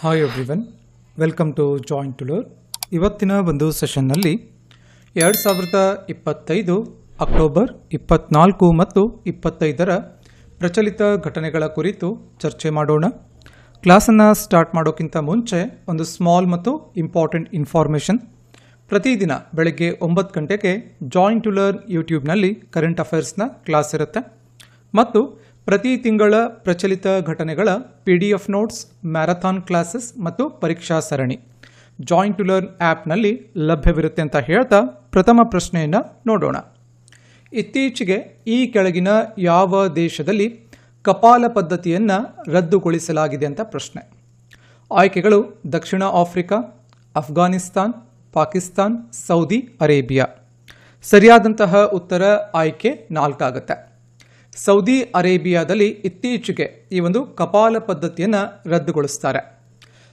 Hi everyone welcome to joint to learn ಇವತ್ತಿನ ಒಂದು ಸೆಷನ್ನಲ್ಲಿ ಎರಡು ಸಾವಿರದ ಇಪ್ಪತ್ತೈದು ಅಕ್ಟೋಬರ್ ಇಪ್ಪತ್ನಾಲ್ಕು ಮತ್ತು ಇಪ್ಪತ್ತೈದರ ಪ್ರಚಲಿತ ಘಟನೆಗಳ ಕುರಿತು ಚರ್ಚೆ ಮಾಡೋಣ. ಕ್ಲಾಸನ್ನು ಸ್ಟಾರ್ಟ್ ಮಾಡೋಕ್ಕಿಂತ ಮುಂಚೆ ಒಂದು ಸ್ಮಾಲ್ ಮತ್ತು ಇಂಪಾರ್ಟೆಂಟ್ ಇನ್ಫಾರ್ಮೇಷನ್ ಪ್ರತಿದಿನ ಬೆಳಗ್ಗೆ ಒಂಬತ್ತು ಗಂಟೆಗೆ ಜಾಯಿಂಟ್ ಟು ಲರ್ನ್ ಯೂಟ್ಯೂಬ್ನಲ್ಲಿ ಕರೆಂಟ್ ಅಫೇರ್ಸ್ನ ಕ್ಲಾಸ್ ಇರುತ್ತೆ. ಮತ್ತು ಪ್ರತಿ ತಿಂಗಳ ಪ್ರಚಲಿತ ಘಟನೆಗಳ P D F notes marathon classes ಮತ್ತು ಪರೀಕ್ಷಾ ಸರಣಿ. ಜಾಯಿಂಟ್ ಟು ಲರ್ನ್ ಆ್ಯಪ್ನಲ್ಲಿ ಲಭ್ಯವಿರುತ್ತೆ ಅಂತ ಹೇಳ್ತಾ ಪ್ರಥಮ ಪ್ರಶ್ನೆಯನ್ನು ನೋಡೋಣ. ಇತ್ತೀಚೆಗೆ ಈ ಕೆಳಗಿನ ಯಾವ ದೇಶದಲ್ಲಿ ಕಪಾಲ ಪದ್ಧತಿಯನ್ನು ರದ್ದುಗೊಳಿಸಲಾಗಿದೆ ಅಂತ ಪ್ರಶ್ನೆ. ಆಯ್ಕೆಗಳು ದಕ್ಷಿಣ Africa Afghanistan Pakistan, Saudi Arabia. ಸರಿಯಾದಂತಹ ಉತ್ತರ ಆಯ್ಕೆ ನಾಲ್ಕಾಗುತ್ತೆ. ಸೌದಿ ಅರೇಬಿಯಾದಲ್ಲಿ ಇತ್ತೀಚೆಗೆ ಈ ಒಂದು ಕಪಾಲ ಪದ್ಧತಿಯನ್ನು ರದ್ದುಗೊಳಿಸ್ತಾರೆ.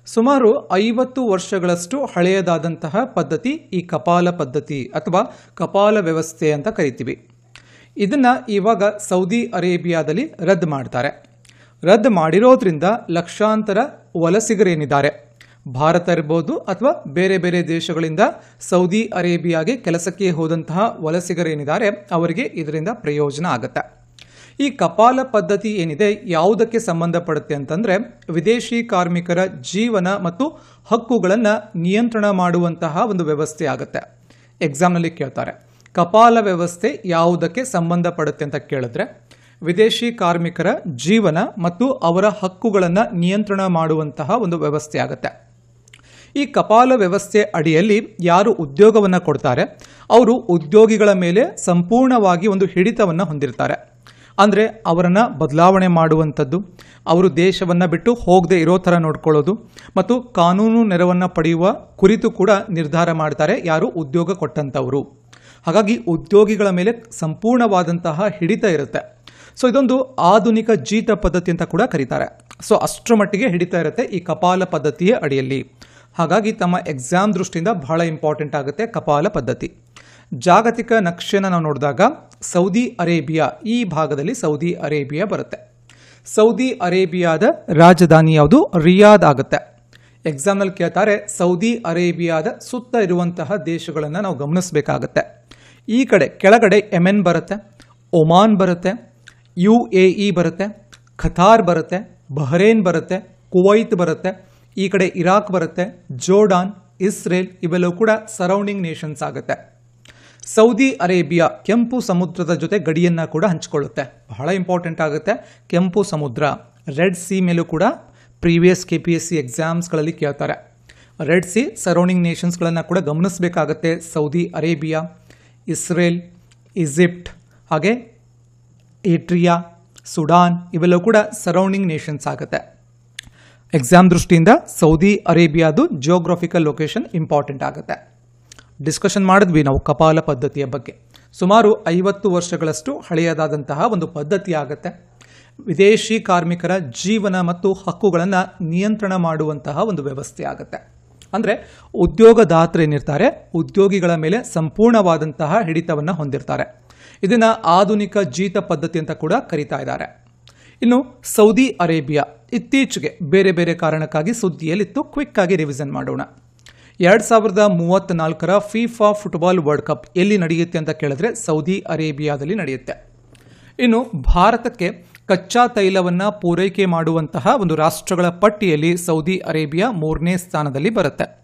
ಸುಮಾರು ಐವತ್ತು ವರ್ಷಗಳಷ್ಟು ಹಳೆಯದಾದಂತಹ ಪದ್ಧತಿ ಈ ಕಪಾಲ ಪದ್ಧತಿ ಅಥವಾ ಕಪಾಲ ವ್ಯವಸ್ಥೆ ಅಂತ ಕರಿತೀವಿ. ಇದನ್ನು ಇವಾಗ ಸೌದಿ ಅರೇಬಿಯಾದಲ್ಲಿ ರದ್ದು ಮಾಡ್ತಾರೆ. ರದ್ದು ಮಾಡಿರೋದ್ರಿಂದ ಲಕ್ಷಾಂತರ ವಲಸಿಗರೇನಿದ್ದಾರೆ? ಭಾರತ ಇರ್ಬೋದು ಅಥವಾ ಬೇರೆ ಬೇರೆ ದೇಶಗಳಿಂದ ಸೌದಿ ಅರೇಬಿಯಾಗೆ ಕೆಲಸಕ್ಕೆ ಹೋದಂತಹ ವಲಸಿಗರೇನಿದ್ದಾರೆ? ಅವರಿಗೆ ಇದರಿಂದ ಪ್ರಯೋಜನ ಆಗುತ್ತೆ. ಈ ಕಪಾಲ ಪದ್ಧತಿ ಏನಿದೆ, ಯಾವುದಕ್ಕೆ ಸಂಬಂಧಪಡುತ್ತೆ ಅಂತಂದರೆ, ವಿದೇಶಿ ಕಾರ್ಮಿಕರ ಜೀವನ ಮತ್ತು ಹಕ್ಕುಗಳನ್ನು ನಿಯಂತ್ರಣ ಮಾಡುವಂತಹ ಒಂದು ವ್ಯವಸ್ಥೆ ಆಗುತ್ತೆ. ಎಕ್ಸಾಮ್ನಲ್ಲಿ ಕೇಳ್ತಾರೆ, ಕಪಾಲ ವ್ಯವಸ್ಥೆ ಯಾವುದಕ್ಕೆ ಸಂಬಂಧಪಡುತ್ತೆ ಅಂತ ಕೇಳಿದ್ರೆ, ವಿದೇಶಿ ಕಾರ್ಮಿಕರ ಜೀವನ ಮತ್ತು ಅವರ ಹಕ್ಕುಗಳನ್ನು ನಿಯಂತ್ರಣ ಮಾಡುವಂತಹ ಒಂದು ವ್ಯವಸ್ಥೆ ಆಗುತ್ತೆ. ಈ ಕಪಾಲ ವ್ಯವಸ್ಥೆ ಅಡಿಯಲ್ಲಿ ಯಾರು ಉದ್ಯೋಗವನ್ನು ಕೊಡ್ತಾರೆ, ಅವರು ಉದ್ಯೋಗಿಗಳ ಮೇಲೆ ಸಂಪೂರ್ಣವಾಗಿ ಒಂದು ಹಿಡಿತವನ್ನು ಹೊಂದಿರ್ತಾರೆ. ಅಂದರೆ ಅವರನ್ನು ಬದಲಾವಣೆ ಮಾಡುವಂಥದ್ದು. ಅವರು ದೇಶವನ್ನು ಬಿಟ್ಟು ಹೋಗದೆ ಇರೋ ಥರ ನೋಡ್ಕೊಳ್ಳೋದು. ಮತ್ತು ಕಾನೂನು ನೆರವನ್ನು ಪಡೆಯುವ ಕುರಿತು ಕೂಡ ನಿರ್ಧಾರ ಮಾಡ್ತಾರೆ ಯಾರು ಉದ್ಯೋಗ ಕೊಟ್ಟಂಥವರು. ಹಾಗಾಗಿ ಉದ್ಯೋಗಿಗಳ ಮೇಲೆ ಸಂಪೂರ್ಣವಾದಂತಹ ಹಿಡಿತ ಇರುತ್ತೆ. ಸೊ ಇದೊಂದು ಆಧುನಿಕ ಜೀತ ಪದ್ಧತಿ ಅಂತ ಕೂಡ ಕರೀತಾರೆ. ಸೊ ಅಷ್ಟರ ಮಟ್ಟಿಗೆ ಹಿಡಿತಾ ಇರುತ್ತೆ ಈ ಕಪಾಲ ಪದ್ಧತಿಯ ಅಡಿಯಲ್ಲಿ. ಹಾಗಾಗಿ ತಮ್ಮ ಎಕ್ಸಾಮ್ ದೃಷ್ಟಿಯಿಂದ ಬಹಳ ಇಂಪಾರ್ಟೆಂಟ್ ಆಗುತ್ತೆ ಕಪಾಲ ಪದ್ಧತಿ. ಜಾಗತಿಕ ನಕ್ಷೆನ ನಾವು ನೋಡಿದಾಗ ಸೌದಿ ಅರೇಬಿಯಾ, ಈ ಭಾಗದಲ್ಲಿ ಸೌದಿ ಅರೇಬಿಯಾ ಬರುತ್ತೆ. ಸೌದಿ ಅರೇಬಿಯಾದ ರಾಜಧಾನಿ ಯಾವುದು? ರಿಯಾದ್ ಆಗುತ್ತೆ. ಎಕ್ಸಾಮ್ನಲ್ಲಿ ಕೇಳ್ತಾರೆ, ಸೌದಿ ಅರೇಬಿಯಾದ ಸುತ್ತ ಇರುವಂತಹ ದೇಶಗಳನ್ನು ನಾವು ಗಮನಿಸಬೇಕಾಗತ್ತೆ. ಈ ಕಡೆ, ಕೆಳಗಡೆ ಎಮೆನ್ ಬರುತ್ತೆ, ಒಮಾನ್ ಬರುತ್ತೆ, ಯು ಎ ಇ ಬರುತ್ತೆ, ಖತಾರ್ ಬರುತ್ತೆ, ಬಹರೇನ್ ಬರುತ್ತೆ, ಕುವೈತ್ ಬರುತ್ತೆ, ಈ ಕಡೆ ಇರಾಕ್ ಬರುತ್ತೆ, ಜೋರ್ಡಾನ್, ಇಸ್ರೇಲ್ ಇವೆಲ್ಲವೂ ಕೂಡ ಸರೌಂಡಿಂಗ್ ನೇಷನ್ಸ್ ಆಗುತ್ತೆ. ಸೌದಿ ಅರೇಬಿಯಾ ಕೆಂಪು ಸಮುದ್ರದ ಜೊತೆ ಗಡಿಯನ್ನು ಕೂಡ ಹಂಚಿಕೊಳ್ಳುತ್ತೆ. ಬಹಳ ಇಂಪಾರ್ಟೆಂಟ್ ಆಗುತ್ತೆ. ಕೆಂಪು ಸಮುದ್ರ ರೆಡ್ ಸಿ ಮೇಲೂ ಕೂಡ previous K P S C ಎಕ್ಸಾಮ್ಸ್ಗಳಲ್ಲಿ ಕೇಳ್ತಾರೆ. ರೆಡ್ ಸಿ ಸರೌಂಡಿಂಗ್ ನೇಷನ್ಸ್ಗಳನ್ನು ಕೂಡ ಗಮನಿಸಬೇಕಾಗತ್ತೆ. ಸೌದಿ ಅರೇಬಿಯಾ, ಇಸ್ರೇಲ್, ಈಜಿಪ್ಟ್, ಹಾಗೆ ಏಟ್ರಿಯಾ, ಸುಡಾನ್ ಇವೆಲ್ಲವೂ ಕೂಡ ಸರೌಂಡಿಂಗ್ ನೇಷನ್ಸ್ ಆಗುತ್ತೆ. ಎಕ್ಸಾಮ್ ದೃಷ್ಟಿಯಿಂದ ಸೌದಿ ಅರೇಬಿಯಾದು ಜಿಯೋಗ್ರಫಿಕಲ್ ಲೊಕೇಶನ್ ಇಂಪಾರ್ಟೆಂಟ್ ಆಗುತ್ತೆ. ಡಿಸ್ಕಷನ್ ಮಾಡಿದ್ವಿ ನಾವು ಕಪಾಲ ಪದ್ಧತಿಯ ಬಗ್ಗೆ. ಸುಮಾರು ಐವತ್ತು ವರ್ಷಗಳಷ್ಟು ಹಳೆಯದಾದಂತಹ ಒಂದು ಪದ್ಧತಿ ಆಗುತ್ತೆ. ವಿದೇಶಿ ಕಾರ್ಮಿಕರ ಜೀವನ ಮತ್ತು ಹಕ್ಕುಗಳನ್ನು ನಿಯಂತ್ರಣ ಮಾಡುವಂತಹ ಒಂದು ವ್ಯವಸ್ಥೆ ಆಗುತ್ತೆ. ಅಂದರೆ ಉದ್ಯೋಗದಾತರೇನಿರ್ತಾರೆ ಉದ್ಯೋಗಿಗಳ ಮೇಲೆ ಸಂಪೂರ್ಣವಾದಂತಹ ಹಿಡಿತವನ್ನು ಹೊಂದಿರ್ತಾರೆ. ಇದನ್ನು ಆಧುನಿಕ ಜೀತ ಪದ್ಧತಿ ಅಂತ ಕೂಡ ಕರೀತಾ ಇದ್ದಾರೆ. ಇನ್ನು ಸೌದಿ ಅರೇಬಿಯಾ ಇತ್ತೀಚೆಗೆ ಬೇರೆ ಬೇರೆ ಕಾರಣಕ್ಕಾಗಿ ಸುದ್ದಿಯಲ್ಲಿತ್ತು ಕ್ವಿಕ್ ಆಗಿ ಮಾಡೋಣ. ಎರಡು ಸಾವಿರದ ಮೂವತ್ತ್ನಾಲ್ಕರ ಫಿಫಾ ಫುಟ್ಬಾಲ್ ವರ್ಲ್ಡ್ ಕಪ್ ಎಲ್ಲಿ ನಡೆಯುತ್ತೆ ಅಂತ ಕೇಳಿದ್ರೆ ಸೌದಿ ಅರೇಬಿಯಾದಲ್ಲಿ ನಡೆಯುತ್ತೆ. ಇನ್ನು ಭಾರತಕ್ಕೆ ಕಚ್ಚಾ ತೈಲವನ್ನು ಪೂರೈಕೆ ಮಾಡುವಂತಹ ಒಂದು ರಾಷ್ಟ್ರಗಳ ಪಟ್ಟಿಯಲ್ಲಿ ಸೌದಿ ಅರೇಬಿಯಾ ಮೂರನೇ ಸ್ಥಾನದಲ್ಲಿ ಬರುತ್ತೆ.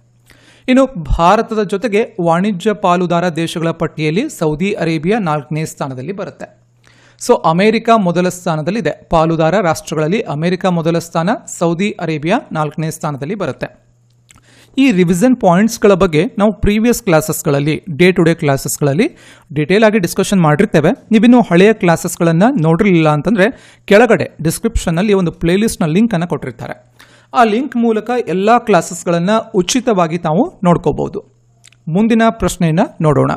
ಇನ್ನು ಭಾರತದ ಜೊತೆಗೆ ವಾಣಿಜ್ಯ ಪಾಲುದಾರ ದೇಶಗಳ ಪಟ್ಟಿಯಲ್ಲಿ ಸೌದಿ ಅರೇಬಿಯಾ ನಾಲ್ಕನೇ ಸ್ಥಾನದಲ್ಲಿ ಬರುತ್ತೆ. ಸೊ, ಅಮೆರಿಕ ಮೊದಲ ಸ್ಥಾನದಲ್ಲಿದೆ. ಪಾಲುದಾರ ರಾಷ್ಟ್ರಗಳಲ್ಲಿ ಅಮೆರಿಕ ಮೊದಲ ಸ್ಥಾನ, ಸೌದಿ ಅರೇಬಿಯಾ ನಾಲ್ಕನೇ ಸ್ಥಾನದಲ್ಲಿ ಬರುತ್ತೆ. ಈ ರಿವಿಷನ್ ಪಾಯಿಂಟ್ಸ್ಗಳ ಬಗ್ಗೆ ನಾವು ಪ್ರೀವಿಯಸ್ ಕ್ಲಾಸಸ್ಗಳಲ್ಲಿ ಡೇ ಟು ಡೇ ಕ್ಲಾಸಸ್ಗಳಲ್ಲಿ ಡೀಟೇಲ್ ಆಗಿ ಡಿಸ್ಕಷನ್ ಮಾಡಿರ್ತೇವೆ. ನೀವಿನ್ನು ಹಳೆಯ ಕ್ಲಾಸಸ್ಗಳನ್ನು ನೋಡಿರಲಿಲ್ಲ ಅಂತಂದರೆ ಕೆಳಗಡೆ ಡಿಸ್ಕ್ರಿಪ್ಷನ್ನಲ್ಲಿ ಒಂದು ಪ್ಲೇಲಿಸ್ಟ್ನ ಲಿಂಕನ್ನು ಕೊಟ್ಟಿರ್ತಾರೆ. ಆ ಲಿಂಕ್ ಮೂಲಕ ಎಲ್ಲ ಕ್ಲಾಸಸ್ಗಳನ್ನು ಉಚಿತವಾಗಿ ತಾವು ನೋಡ್ಕೋಬೋದು ಮುಂದಿನ ಪ್ರಶ್ನೆಯನ್ನು ನೋಡೋಣ.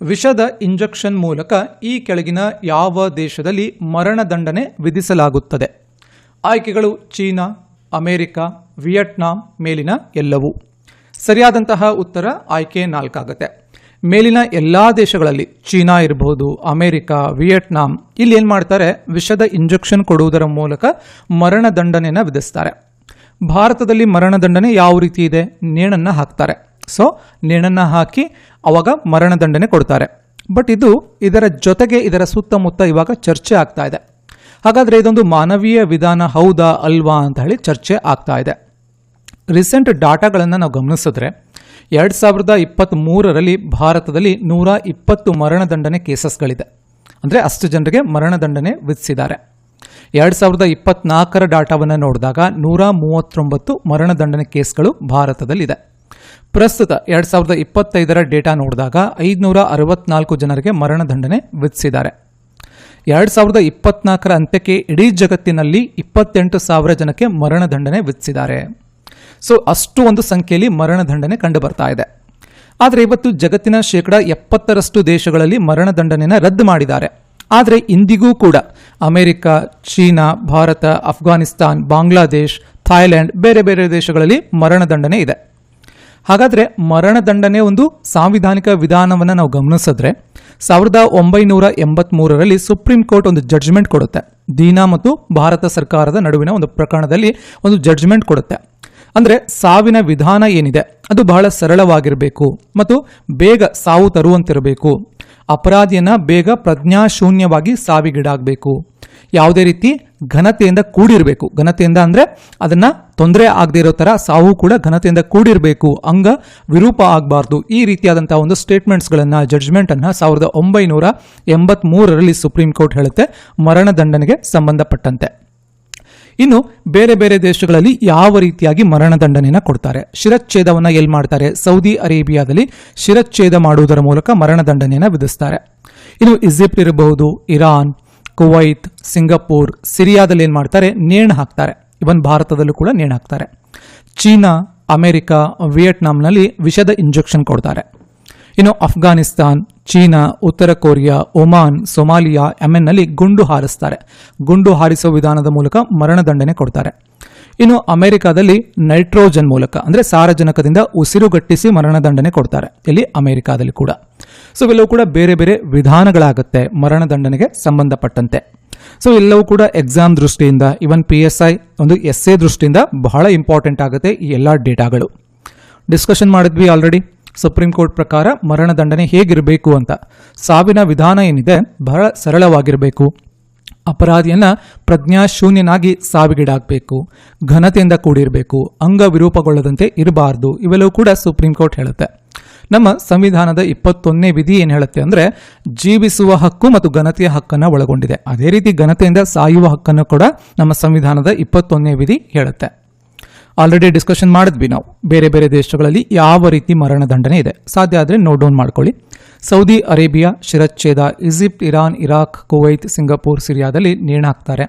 ವಿಷದ ಇಂಜೆಕ್ಷನ್ ಮೂಲಕ ಈ ಕೆಳಗಿನ ಯಾವ ದೇಶದಲ್ಲಿ ಮರಣದಂಡನೆ ವಿಧಿಸಲಾಗುತ್ತದೆ? ಆಯ್ಕೆಗಳು ಚೀನಾ ಅಮೆರಿಕ, ವಿಯೆಟ್ನಾಂ ಮೇಲಿನ ಎಲ್ಲವೂ. ಸರಿಯಾದಂತಹ ಉತ್ತರ ಆಯ್ಕೆ ನಾಲ್ಕಾಗತ್ತೆ. ಮೇಲಿನ ಎಲ್ಲ ದೇಶಗಳಲ್ಲಿ ಚೀನಾ ಇರಬಹುದು ಅಮೆರಿಕ, ವಿಯೆಟ್ನಾಂ ಇಲ್ಲಿ ಏನು ಮಾಡ್ತಾರೆ? ವಿಷದ ಇಂಜೆಕ್ಷನ್ ಕೊಡುವುದರ ಮೂಲಕ ಮರಣದಂಡನೆಯನ್ನು ವಿಧಿಸ್ತಾರೆ. ಭಾರತದಲ್ಲಿ ಮರಣದಂಡನೆ ಯಾವ ರೀತಿ ಇದೆ? ನೇಣನ್ನು ಹಾಕ್ತಾರೆ. ಸೊ ನೇಣನ್ನು ಹಾಕಿ ಅವಾಗ ಮರಣದಂಡನೆ ಕೊಡ್ತಾರೆ. ಬಟ್ ಇದು ಇದರ ಜೊತೆಗೆ ಇದರ ಸುತ್ತಮುತ್ತ ಇವಾಗ ಚರ್ಚೆ ಆಗ್ತಾ ಇದೆ. ಹಾಗಾದರೆ ಇದೊಂದು ಮಾನವೀಯ ವಿಧಾನ ಹೌದಾ ಅಲ್ವಾ ಅಂತ ಹೇಳಿ ಚರ್ಚೆ ಆಗ್ತಾ ಇದೆ. ರೀಸೆಂಟ್ ಡಾಟಾಗಳನ್ನು ನಾವು ಗಮನಿಸಿದ್ರೆ ಎರಡು ಸಾವಿರದ ಇಪ್ಪತ್ತ್ಮೂರರಲ್ಲಿ ಭಾರತದಲ್ಲಿ ನೂರ ಇಪ್ಪತ್ತು ಮರಣದಂಡನೆ ಕೇಸಸ್ಗಳಿದೆ. ಅಂದರೆ ಅಷ್ಟು ಜನರಿಗೆ ಮರಣದಂಡನೆ ವಿಧಿಸಿದ್ದಾರೆ. ಎರಡು ಸಾವಿರದ ಇಪ್ಪತ್ನಾಲ್ಕರ ಡಾಟಾವನ್ನು ನೋಡಿದಾಗ ನೂರ ಮೂವತ್ತೊಂಬತ್ತು ಮರಣದಂಡನೆ ಕೇಸ್ಗಳು ಭಾರತದಲ್ಲಿದೆ. ಪ್ರಸ್ತುತ ಎರಡು ಸಾವಿರದ ಇಪ್ಪತ್ತೈದರ ಡೇಟಾ ನೋಡಿದಾಗ ಐದುನೂರ ಅರವತ್ನಾಲ್ಕು ಜನರಿಗೆ ಮರಣದಂಡನೆ ವಿಧಿಸಿದ್ದಾರೆ. ಎರಡು ಸಾವಿರದ ಇಪ್ಪತ್ನಾಲ್ಕರ ಅಂತ್ಯಕ್ಕೆ ಇಡೀ ಜಗತ್ತಿನಲ್ಲಿ ಇಪ್ಪತ್ತೆಂಟು ಸಾವಿರ ಜನಕ್ಕೆ ಮರಣದಂಡನೆ ವಿಧಿಸಿದ್ದಾರೆ. ಸೊ ಅಷ್ಟು ಒಂದು ಸಂಖ್ಯೆಯಲ್ಲಿ ಮರಣದಂಡನೆ ಕಂಡು ಬರ್ತಾ ಇದೆ. ಆದರೆ ಇವತ್ತು ಜಗತ್ತಿನ ಶೇಕಡ ಎಪ್ಪತ್ತರಷ್ಟು ದೇಶಗಳಲ್ಲಿ ಮರಣದಂಡನೆಯನ್ನು ರದ್ದು ಮಾಡಿದ್ದಾರೆ. ಆದರೆ ಇಂದಿಗೂ ಕೂಡ America, China, Bharat, Afghanistan, Bangladesh, Thailand ಬೇರೆ ಬೇರೆ ದೇಶಗಳಲ್ಲಿ ಮರಣದಂಡನೆ ಇದೆ. ಹಾಗಾದರೆ ಮರಣದಂಡನೆ ಒಂದು ಸಾಂವಿಧಾನಿಕ ವಿಧಾನವನ್ನು ನಾವು ಗಮನಿಸಿದ್ರೆ ಸಾವಿರದ ಒಂಬೈನೂರ ಎಂಬತ್ಮೂರರಲ್ಲಿ ಸುಪ್ರೀಂ ಕೋರ್ಟ್ ಒಂದು ಜಡ್ಜ್ಮೆಂಟ್ ಕೊಡುತ್ತೆ. ದೀನಾ ಮತ್ತು ಭಾರತ ಸರ್ಕಾರದ ನಡುವಿನ ಒಂದು ಪ್ರಕರಣದಲ್ಲಿ ಒಂದು ಜಡ್ಜ್ಮೆಂಟ್ ಕೊಡುತ್ತೆ. ಅಂದರೆ ಸಾವಿನ ವಿಧಾನ ಏನಿದೆ? ಅದು ಬಹಳ ಸರಳವಾಗಿರಬೇಕು ಮತ್ತು ಬೇಗ ಸಾವು ತರುವಂತಿರಬೇಕು. ಅಪರಾಧಿಯನ್ನು ಬೇಗ ಪ್ರಜ್ಞಾಶೂನ್ಯವಾಗಿ ಸಾವಿಗೀಡಾಗಬೇಕು. ಯಾವುದೇ ರೀತಿ ಘನತೆಯಿಂದ ಕೂಡಿರಬೇಕು. ಘನತೆಯಿಂದ ಅಂದರೆ ಅದನ್ನ ತೊಂದರೆ ಆಗದೇ ಇರೋ ಥರ ಸಾವು ಕೂಡ ಘನತೆಯಿಂದ ಕೂಡಿರಬೇಕು. ಅಂಗ ವಿರೂಪ ಆಗಬಾರ್ದು. ಈ ರೀತಿಯಾದಂಥ ಒಂದು ಸ್ಟೇಟ್ಮೆಂಟ್ಸ್ಗಳನ್ನು ಜಡ್ಜ್ಮೆಂಟನ್ನು ಸಾವಿರದ ಒಂಬೈನೂರ ಎಂಬತ್ಮೂರರಲ್ಲಿ ಸುಪ್ರೀಂ ಕೋರ್ಟ್ ಹೇಳುತ್ತೆ. ಮರಣದಂಡನೆಗೆ ಸಂಬಂಧಪಟ್ಟಂತೆ. ಇನ್ನು ಬೇರೆ ಬೇರೆ ದೇಶಗಳಲ್ಲಿ ಯಾವ ರೀತಿಯಾಗಿ ಮರಣದಂಡನೆಯನ್ನು ಕೊಡ್ತಾರೆ? ಶಿರಚ್ಛೇದವನ್ನು ಎಲ್ಲಿ ಮಾಡ್ತಾರೆ? ಸೌದಿ ಅರೇಬಿಯಾದಲ್ಲಿ ಶಿರಚ್ಛೇದ ಮಾಡುವುದರ ಮೂಲಕ ಮರಣದಂಡನೆಯನ್ನು ವಿಧಿಸ್ತಾರೆ. ಇನ್ನು ಈಜಿಪ್ಟ್ ಇರಬಹುದು, ಇರಾನ್ ಕುವೈತ್, ಸಿಂಗಪೂರ್, ಸಿರಿಯಾದಲ್ಲಿ ಏನು ಮಾಡ್ತಾರೆ? ನೇಣು ಹಾಕ್ತಾರೆ. ಇವನ್ ಭಾರತದಲ್ಲೂ ಕೂಡ ನೇಣು ಹಾಕ್ತಾರೆ. ಚೀನಾ, ಅಮೆರಿಕ, ವಿಯೆಟ್ನಾಂನಲ್ಲಿ ವಿಷದ ಇಂಜೆಕ್ಷನ್ ಕೊಡ್ತಾರೆ. ಇನ್ನು ಅಫ್ಘಾನಿಸ್ತಾನ್, ಚೀನಾ, ಉತ್ತರ ಕೊರಿಯಾ, ಒಮಾನ್, ಸೊಮಾಲಿಯಾ ಎಮೆನ್ನಲ್ಲಿ ಗುಂಡು ಹಾರಿಸ್ತಾರೆ. ಗುಂಡು ಹಾರಿಸುವ ವಿಧಾನದ ಮೂಲಕ ಮರಣದಂಡನೆ ಕೊಡ್ತಾರೆ. ಇನ್ನು ಅಮೆರಿಕಾದಲ್ಲಿ ನೈಟ್ರೋಜನ್ ಮೂಲಕ, ಅಂದರೆ ಸಾರಜನಕದಿಂದ ಉಸಿರುಗಟ್ಟಿಸಿ ಮರಣದಂಡನೆ ಕೊಡ್ತಾರೆ, ಇಲ್ಲಿ ಅಮೆರಿಕಾದಲ್ಲಿ ಕೂಡ. ಸೊ ಇವೆಲ್ಲವೂ ಕೂಡ ಬೇರೆ ಬೇರೆ ವಿಧಾನಗಳಾಗುತ್ತೆ ಮರಣದಂಡನೆಗೆ ಸಂಬಂಧಪಟ್ಟಂತೆ. ಸೊ ಎಲ್ಲವೂ ಕೂಡ ಎಕ್ಸಾಮ್ ದೃಷ್ಟಿಯಿಂದ ಇವನ್ ಪಿ ಎಸ್ ಐ ಒಂದು ಎಸ್ ಎ ದೃಷ್ಟಿಯಿಂದ ಬಹಳ ಇಂಪಾರ್ಟೆಂಟ್ ಆಗುತ್ತೆ ಈ ಎಲ್ಲ ಡೇಟಾಗಳು. ಡಿಸ್ಕಷನ್ ಮಾಡಿದ್ವಿ ಆಲ್ರೆಡಿ ಸುಪ್ರೀಂ ಕೋರ್ಟ್ ಪ್ರಕಾರ ಮರಣದಂಡನೆ ಹೇಗಿರಬೇಕು ಅಂತ. ಸಾವಿನ ವಿಧಾನ ಏನಿದೆ, ಬಹಳ ಸರಳವಾಗಿರಬೇಕು. ಅಪರಾಧಿಯನ್ನ ಪ್ರಜ್ಞಾಶೂನ್ಯನಾಗಿ ಸಾವಿಗೀಡಾಗಬೇಕು. ಘನತೆಯಿಂದ ಕೂಡಿರಬೇಕು. ಅಂಗ ವಿರೂಪಗೊಳ್ಳದಂತೆ ಇರಬಾರ್ದು. ಇವೆಲ್ಲವೂ ಕೂಡ ಸುಪ್ರೀಂ ಕೋರ್ಟ್ ಹೇಳುತ್ತೆ. ನಮ್ಮ ಸಂವಿಧಾನದ ಇಪ್ಪತ್ತೊಂದನೇ ವಿಧಿ ಏನು ಹೇಳುತ್ತೆ ಅಂದರೆ ಜೀವಿಸುವ ಹಕ್ಕು ಮತ್ತು ಘನತೆಯ ಹಕ್ಕನ್ನು ಒಳಗೊಂಡಿದೆ. ಅದೇ ರೀತಿ ಘನತೆಯಿಂದ ಸಾಯುವ ಹಕ್ಕನ್ನು ಕೂಡ ನಮ್ಮ ಸಂವಿಧಾನದ ಇಪ್ಪತ್ತೊಂದನೇ ವಿಧಿ ಹೇಳುತ್ತೆ. ಆಲ್ರೆಡಿ ಡಿಸ್ಕಷನ್ ಮಾಡಿದ್ವಿ ನಾವು. ಬೇರೆ ಬೇರೆ ದೇಶಗಳಲ್ಲಿ ಯಾವ ರೀತಿ ಮರಣದಂಡನೆ ಇದೆ. ಸಾಧ್ಯ ಆದರೆ ನೋಟ್ ಡೌನ್ ಮಾಡ್ಕೊಳ್ಳಿ. Saudi Arabia ಶಿರಚ್ಛೇದ Egypt Iran Iraq Kuwait Singapore ಸಿರಿಯಾದಲ್ಲಿ ನೇಣು ಹಾಕ್ತಾರೆ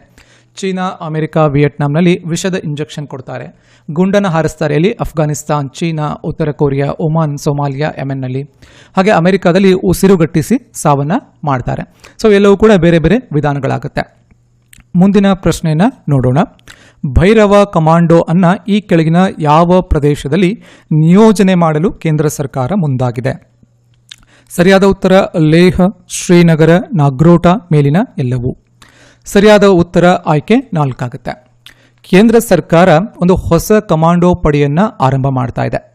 ಚೀನಾ, ಅಮೆರಿಕ, ವಿಯೆಟ್ನಾಂನಲ್ಲಿ ವಿಷದ ಇಂಜೆಕ್ಷನ್ ಕೊಡ್ತಾರೆ. ಗುಂಡನ ಹಾರಿಸ್ತಾರೆ ಇಲ್ಲಿ ಅಫ್ಘಾನಿಸ್ತಾನ್, ಚೀನಾ, ಉತ್ತರ ಕೊರಿಯಾ, ಒಮಾನ್, ಸೊಮಾಲಿಯಾ ಎಮೆನ್ನಲ್ಲಿ ಹಾಗೆ ಅಮೆರಿಕಾದಲ್ಲಿ ಉಸಿರುಗಟ್ಟಿಸಿ ಸಾವನ್ನ ಮಾಡ್ತಾರೆ. ಸೊ ಎಲ್ಲವೂ ಕೂಡ ಬೇರೆ ಬೇರೆ ವಿಧಾನಗಳಾಗುತ್ತೆ. ಮುಂದಿನ ಪ್ರಶ್ನೆಯನ್ನು ನೋಡೋಣ. ಭೈರವ ಕಮಾಂಡೋ ಅನ್ನ ಈ ಕೆಳಗಿನ ಯಾವ ಪ್ರದೇಶದಲ್ಲಿ ನಿಯೋಜನೆ ಮಾಡಲು ಕೇಂದ್ರ ಸರ್ಕಾರ ಮುಂದಾಗಿದೆ? ಸರಿಯಾದ ಉತ್ತರ, ಲೇಹ, ಶ್ರೀನಗರ, ನಾಗ್ರೋಟ ಮೇಲಿನ ಎಲ್ಲವೂ. ಸರಿಯಾದ ಉತ್ತರ ಆಯ್ಕೆ ನಾಲ್ಕಾಗುತ್ತೆ. ಕೇಂದ್ರ ಸರ್ಕಾರ ಒಂದು ಹೊಸ ಕಮಾಂಡೋ ಪಡೆಯನ್ನು ಆರಂಭ ಮಾಡ್ತಾ ಇದೆ.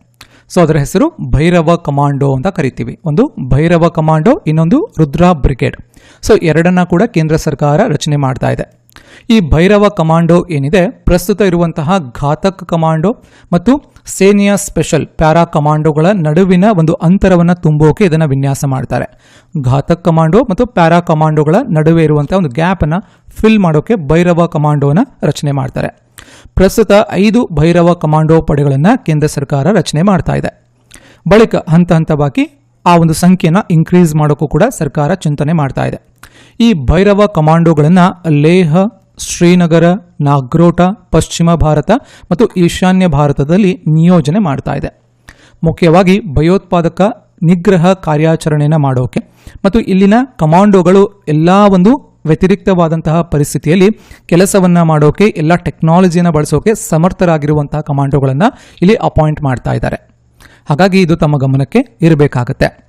ಸೊ, ಅದರ ಹೆಸರು ಭೈರವ ಕಮಾಂಡೋ ಅಂತ ಕರಿತೀವಿ. ಒಂದು ಭೈರವ ಕಮಾಂಡೋ, ಇನ್ನೊಂದು ರುದ್ರಾ ಬ್ರಿಗೇಡ್. ಸೊ, ಎರಡನ್ನ ಕೂಡ ಕೇಂದ್ರ ಸರ್ಕಾರ ರಚನೆ ಮಾಡ್ತಾ ಇದೆ. ಈ ಭೈರವ ಕಮಾಂಡೋ ಏನಿದೆ? ಪ್ರಸ್ತುತ ಇರುವಂತಹ ಘಾತಕ್ ಕಮಾಂಡೋ ಮತ್ತು ಸೇನೆಯ ಸ್ಪೆಷಲ್ ಪ್ಯಾರಾ ಕಮಾಂಡೋಗಳ ನಡುವಿನ ಒಂದು ಅಂತರವನ್ನು ತುಂಬೋಕೆ ಇದನ್ನು ವಿನ್ಯಾಸ ಮಾಡ್ತಾರೆ. ಘಾತಕ್ ಕಮಾಂಡೋ ಮತ್ತು ಪ್ಯಾರಾ ಕಮಾಂಡೋಗಳ ನಡುವೆ ಇರುವಂತಹ ಒಂದು ಗ್ಯಾಪನ್ನು ಫಿಲ್ ಮಾಡೋಕೆ ಭೈರವ ಕಮಾಂಡೋನ ರಚನೆ ಮಾಡ್ತಾರೆ. ಪ್ರಸ್ತುತ ಐದು ಭೈರವ ಕಮಾಂಡೋ ಪಡೆಗಳನ್ನು ಕೇಂದ್ರ ಸರ್ಕಾರ ರಚನೆ ಮಾಡ್ತಾ ಇದೆ. ಬಳಿಕ ಹಂತ ಹಂತವಾಗಿ ಆ ಒಂದು ಸಂಖ್ಯೆನ ಇನ್ಕ್ರೀಸ್ ಮಾಡೋಕ್ಕೂ ಕೂಡ ಸರ್ಕಾರ ಚಿಂತನೆ ಮಾಡ್ತಾ ಇದೆ. ಈ ಭೈರವ ಕಮಾಂಡೋಗಳನ್ನು ಲೇಹ, ಶ್ರೀನಗರ, ನಾಗ್ರೋಟ, ಪಶ್ಚಿಮ ಭಾರತ ಮತ್ತು ಈಶಾನ್ಯ ಭಾರತದಲ್ಲಿ ನಿಯೋಜನೆ ಮಾಡ್ತಾ ಇದೆ. ಮುಖ್ಯವಾಗಿ ಭಯೋತ್ಪಾದಕ ನಿಗ್ರಹ ಕಾರ್ಯಾಚರಣೆಯನ್ನು ಮಾಡೋಕೆ ಮತ್ತು ಇಲ್ಲಿನ ಕಮಾಂಡೋಗಳು ಎಲ್ಲ ಒಂದು ವ್ಯತಿರಿಕ್ತವಾದಂತಹ ಪರಿಸ್ಥಿತಿಯಲ್ಲಿ ಕೆಲಸವನ್ನ ಮಾಡೋಕೆ, ಎಲ್ಲ ಟೆಕ್ನಾಲಜಿಯನ್ನು ಬಳಸೋಕೆ ಸಮರ್ಥರಾಗಿರುವಂತಹ ಕಮಾಂಡೋಗಳನ್ನು ಇಲ್ಲಿ ಅಪಾಯಿಂಟ್ ಮಾಡ್ತಾ ಇದ್ದಾರೆ. ಹಾಗಾಗಿ ಇದು ತಮ್ಮ ಗಮನಕ್ಕೆ ಇರಬೇಕಾಗತ್ತೆ.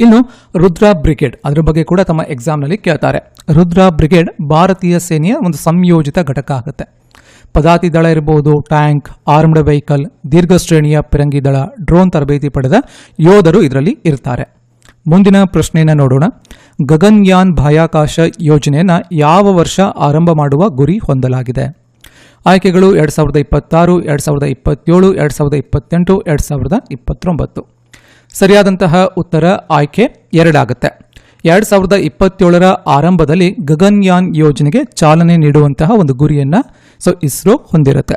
ಇನ್ನು ರುದ್ರಾ ಬ್ರಿಗೇಡ್ ಅದರ ಬಗ್ಗೆ ಕೂಡ ತಮ್ಮ ಎಕ್ಸಾಮ್ನಲ್ಲಿ ಕೇಳ್ತಾರೆ. ರುದ್ರಾ ಬ್ರಿಗೇಡ್ ಭಾರತೀಯ ಸೇನೆಯ ಒಂದು ಸಂಯೋಜಿತ ಘಟಕ ಆಗುತ್ತೆ. ಪದಾತಿ ದಳ ಇರಬಹುದು ಟ್ಯಾಂಕ್ ಆರ್ಮ್ಡ್ ವೆಹಿಕಲ್ ದೀರ್ಘ ಶ್ರೇಣಿಯ ಪಿರಂಗಿ ದಳ, ಡ್ರೋನ್ ತರಬೇತಿ ಪಡೆದ ಯೋಧರು ಇದರಲ್ಲಿ ಇರ್ತಾರೆ. ಮುಂದಿನ ಪ್ರಶ್ನೆಯನ್ನು ನೋಡೋಣ. ಗಗನ್ಯಾನ್ ಬಾಹ್ಯಾಕಾಶ ಯೋಜನೆಯನ್ನು ಯಾವ ವರ್ಷ ಆರಂಭ ಮಾಡುವ ಗುರಿ ಹೊಂದಲಾಗಿದೆ? ಆಯ್ಕೆಗಳು ಎರಡು ಸಾವಿರದ ಇಪ್ಪತ್ತಾರು, ಎರಡು ಸಾವಿರದ ಇಪ್ಪತ್ತೇಳು, ಎರಡು ಸಾವಿರದ ಇಪ್ಪತ್ತೆಂಟು, ಎರಡು ಸಾವಿರದ ಇಪ್ಪತ್ತೊಂಬತ್ತು. ಸರಿಯಾದಂತಹ ಉತ್ತರ ಆಯ್ಕೆ ಎರಡಾಗುತ್ತೆ. ಎರಡು ಸಾವಿರದ ಇಪ್ಪತ್ತೇಳರ ಆರಂಭದಲ್ಲಿ ಗಗನ್ಯಾನ್ ಯೋಜನೆಗೆ ಚಾಲನೆ ನೀಡುವಂತಹ ಒಂದು ಗುರಿಯನ್ನು ಸೊ ಇಸ್ರೋ ಹೊಂದಿರುತ್ತೆ.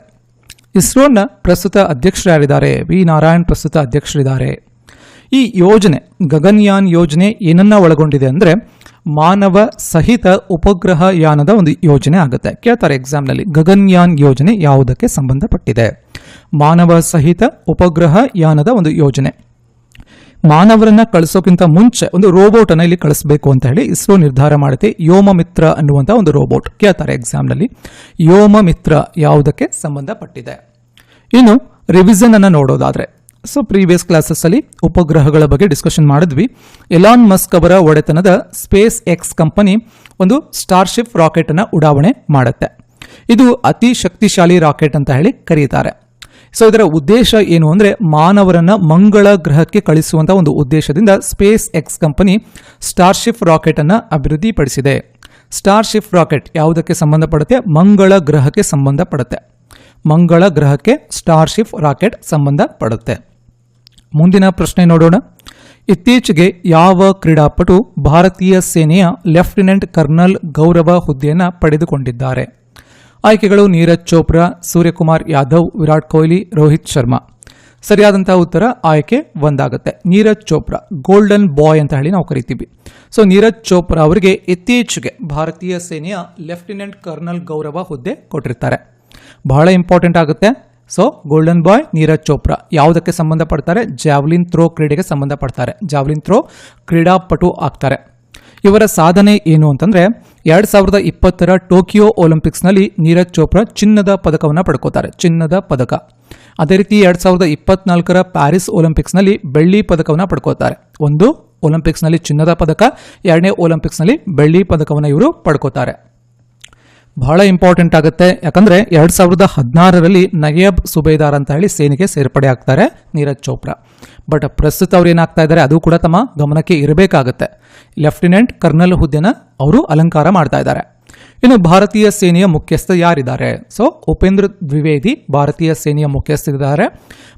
ಇಸ್ರೋನ ಪ್ರಸ್ತುತ ಅಧ್ಯಕ್ಷರಾಗಿದ್ದಾರೆ ವಿ ನಾರಾಯಣ್ ಪ್ರಸ್ತುತ ಅಧ್ಯಕ್ಷರಿದ್ದಾರೆ. ಈ ಯೋಜನೆ, ಗಗನ್ಯಾನ್ ಯೋಜನೆ ಏನನ್ನ ಒಳಗೊಂಡಿದೆ ಅಂದರೆ ಮಾನವ ಸಹಿತ ಉಪಗ್ರಹ ಯಾನದ ಒಂದು ಯೋಜನೆ ಆಗುತ್ತೆ. ಕೇಳ್ತಾರೆ ಎಕ್ಸಾಮ್ನಲ್ಲಿ, ಗಗನ್ಯಾನ್ ಯೋಜನೆ ಯಾವುದಕ್ಕೆ ಸಂಬಂಧಪಟ್ಟಿದೆ? ಮಾನವ ಸಹಿತ ಉಪಗ್ರಹ ಯಾನದ ಒಂದು ಯೋಜನೆ. ಮಾನವರನ್ನ ಕಳಿಸೋಕ್ಕಿಂತ ಮುಂಚೆ ಒಂದು ರೋಬೋಟ್ ಅನ್ನ ಇಲ್ಲಿ ಕಳಿಸಬೇಕು ಅಂತ ಹೇಳಿ ಇಸ್ರೋ ನಿರ್ಧಾರ ಮಾಡುತ್ತೆ. ಯೋಮ ಮಿತ್ರ ಅನ್ನುವಂಥ ಒಂದು ರೋಬೋಟ್ ಕೇಳ್ತಾರೆ ಎಕ್ಸಾಮ್ನಲ್ಲಿ ಯೋಮ ಮಿತ್ರ ಯಾವುದಕ್ಕೆ ಸಂಬಂಧಪಟ್ಟಿದೆ? ಇನ್ನು ರಿವಿಸನ್ ಅನ್ನ ನೋಡೋದಾದ್ರೆ ಸೊ ಪ್ರೀವಿಯಸ್ ಕ್ಲಾಸಸ್ ಅಲ್ಲಿ ಉಪಗ್ರಹಗಳ ಬಗ್ಗೆ ಡಿಸ್ಕಷನ್ ಮಾಡಿದ್ವಿ. ಎಲಾನ್ ಮಸ್ಕ್ ಅವರ ಒಡೆತನದ ಸ್ಪೇಸ್ ಎಕ್ಸ್ ಕಂಪನಿ ಒಂದು ಸ್ಟಾರ್ಶಿಪ್ ರಾಕೆಟ್ ಅನ್ನ ಉಡಾವಣೆ ಮಾಡುತ್ತೆ. ಇದು ಅತಿ ಶಕ್ತಿಶಾಲಿ ರಾಕೆಟ್ ಅಂತ ಹೇಳಿ ಕರೀತಾರೆ. ಸೊ ಇದರ ಉದ್ದೇಶ ಏನು ಅಂದ್ರೆ ಮಾನವರನ್ನ ಮಂಗಳ ಗ್ರಹಕ್ಕೆ ಕಳಿಸುವಂತ ಒಂದು ಉದ್ದೇಶದಿಂದ space X company starship rocket ಅನ್ನು ಅಭಿವೃದ್ಧಿಪಡಿಸಿದೆ. ಸ್ಟಾರ್ಶಿಪ್ ರಾಕೆಟ್ ಯಾವುದಕ್ಕೆ ಸಂಬಂಧಪಡುತ್ತೆ? ಮಂಗಳ ಗ್ರಹಕ್ಕೆ ಸಂಬಂಧಪಡುತ್ತೆ. ಮಂಗಳ ಗ್ರಹಕ್ಕೆ ಸ್ಟಾರ್ಶಿಪ್ ರಾಕೆಟ್ ಸಂಬಂಧಪಡುತ್ತೆ. ಮುಂದಿನ ಪ್ರಶ್ನೆ ನೋಡೋಣ. ಇತ್ತೀಚೆಗೆ ಯಾವ ಕ್ರೀಡಾಪಟು ಭಾರತೀಯ ಸೇನೆಯ ಲೆಫ್ಟಿನೆಂಟ್ ಕರ್ನಲ್ ಗೌರವ ಹುದ್ದೆಯನ್ನು ಪಡೆದುಕೊಂಡಿದ್ದಾರೆ? ಆಯ್ಕೆಗಳು ನೀರಜ್ ಚೋಪ್ರಾ, ಸೂರ್ಯಕುಮಾರ್ ಯಾದವ್, ವಿರಾಟ್ ಕೊಹ್ಲಿ, ರೋಹಿತ್ ಶರ್ಮಾ. ಸರಿಯಾದಂತಹ ಉತ್ತರ ಆಯ್ಕೆ ಒಂದಾಗುತ್ತೆ. ನೀರಜ್ ಚೋಪ್ರಾ ಗೋಲ್ಡನ್ ಬಾಯ್ ಅಂತ ಹೇಳಿ ನಾವು ಕರಿತೀವಿ. ಸೊ ನೀರಜ್ ಚೋಪ್ರಾ ಅವರಿಗೆ ಇತ್ತೀಚೆಗೆ ಭಾರತೀಯ ಸೇನೆಯ ಲೆಫ್ಟಿನೆಂಟ್ ಕರ್ನಲ್ ಗೌರವ ಹುದ್ದೆ ಕೊಟ್ಟಿರ್ತಾರೆ. ಬಹಳ ಇಂಪಾರ್ಟೆಂಟ್ ಆಗುತ್ತೆ. So golden boy Neeraj Chopra ಯಾವುದಕ್ಕೆ ಸಂಬಂಧಪಡ್ತಾರೆ? ಜಾವ್ಲಿನ್ ಥ್ರೋ ಕ್ರೀಡೆಗೆ ಸಂಬಂಧಪಡ್ತಾರೆ. ಜಾವ್ಲಿನ್ ಥ್ರೋ ಕ್ರೀಡಾಪಟು ಆಗ್ತಾರೆ. ಇವರ ಸಾಧನೆ ಏನು ಅಂತಂದ್ರೆ ಎರಡ್ ಸಾವಿರದ ಇಪ್ಪತ್ತರ ಟೋಕಿಯೋ ಒಲಿಂಪಿಕ್ಸ್ನಲ್ಲಿ ನೀರಜ್ ಚೋಪ್ರಾ ಚಿನ್ನದ ಪದಕವನ್ನು ಪಡ್ಕೋತಾರೆ. ಚಿನ್ನದ ಪದಕ. ಅದೇ ರೀತಿ ಎರಡ್ ಸಾವಿರದ ಇಪ್ಪತ್ನಾಲ್ಕರ ಪ್ಯಾರಿಸ್ ಒಲಿಂಪಿಕ್ಸ್ನಲ್ಲಿ ಬೆಳ್ಳಿ ಪದಕವನ್ನು ಪಡ್ಕೋತಾರೆ. ಒಂದು, ಒಲಿಂಪಿಕ್ಸ್ನಲ್ಲಿ ಚಿನ್ನದ ಪದಕ. ಎರಡನೇ ಒಲಿಂಪಿಕ್ಸ್ನಲ್ಲಿ ಬೆಳ್ಳಿ ಪದಕವನ್ನು ಇವರು ಪಡ್ಕೋತಾರೆ. ಬಹಳ ಇಂಪಾರ್ಟೆಂಟ್ ಆಗುತ್ತೆ. ಯಾಕಂದ್ರೆ ಎರಡ್ ಸಾವಿರದ ಹದಿನಾರರಲ್ಲಿ ನಯಬ್ ಸುಬೇದಾರ್ ಅಂತ ಹೇಳಿ ಸೇನೆಗೆ ಸೇರ್ಪಡೆ ಆಗ್ತಾರೆ ನೀರಜ್ ಚೋಪ್ರಾ. ಬಟ್ ಪ್ರಸ್ತುತ ಅವ್ರು ಏನಾಗ್ತಾ ಇದ್ದಾರೆ ಅದು ಕೂಡ ತಮ್ಮ ಗಮನಕ್ಕೆ ಇರಬೇಕಾಗತ್ತೆ. ಲೆಫ್ಟಿನೆಂಟ್ ಕರ್ನಲ್ ಹುದ್ದೆನ ಅವರು ಅಲಂಕಾರ ಮಾಡ್ತಾ ಇದ್ದಾರೆ ಇನ್ನು ಭಾರತೀಯ ಸೇನೆಯ ಮುಖ್ಯಸ್ಥ ಯಾರಿದ್ದಾರೆ? ಸೊ ಉಪೇಂದ್ರ ದ್ವಿವೇದಿ ಭಾರತೀಯ ಸೇನೆಯ ಮುಖ್ಯಸ್ಥರಿದ್ದಾರೆ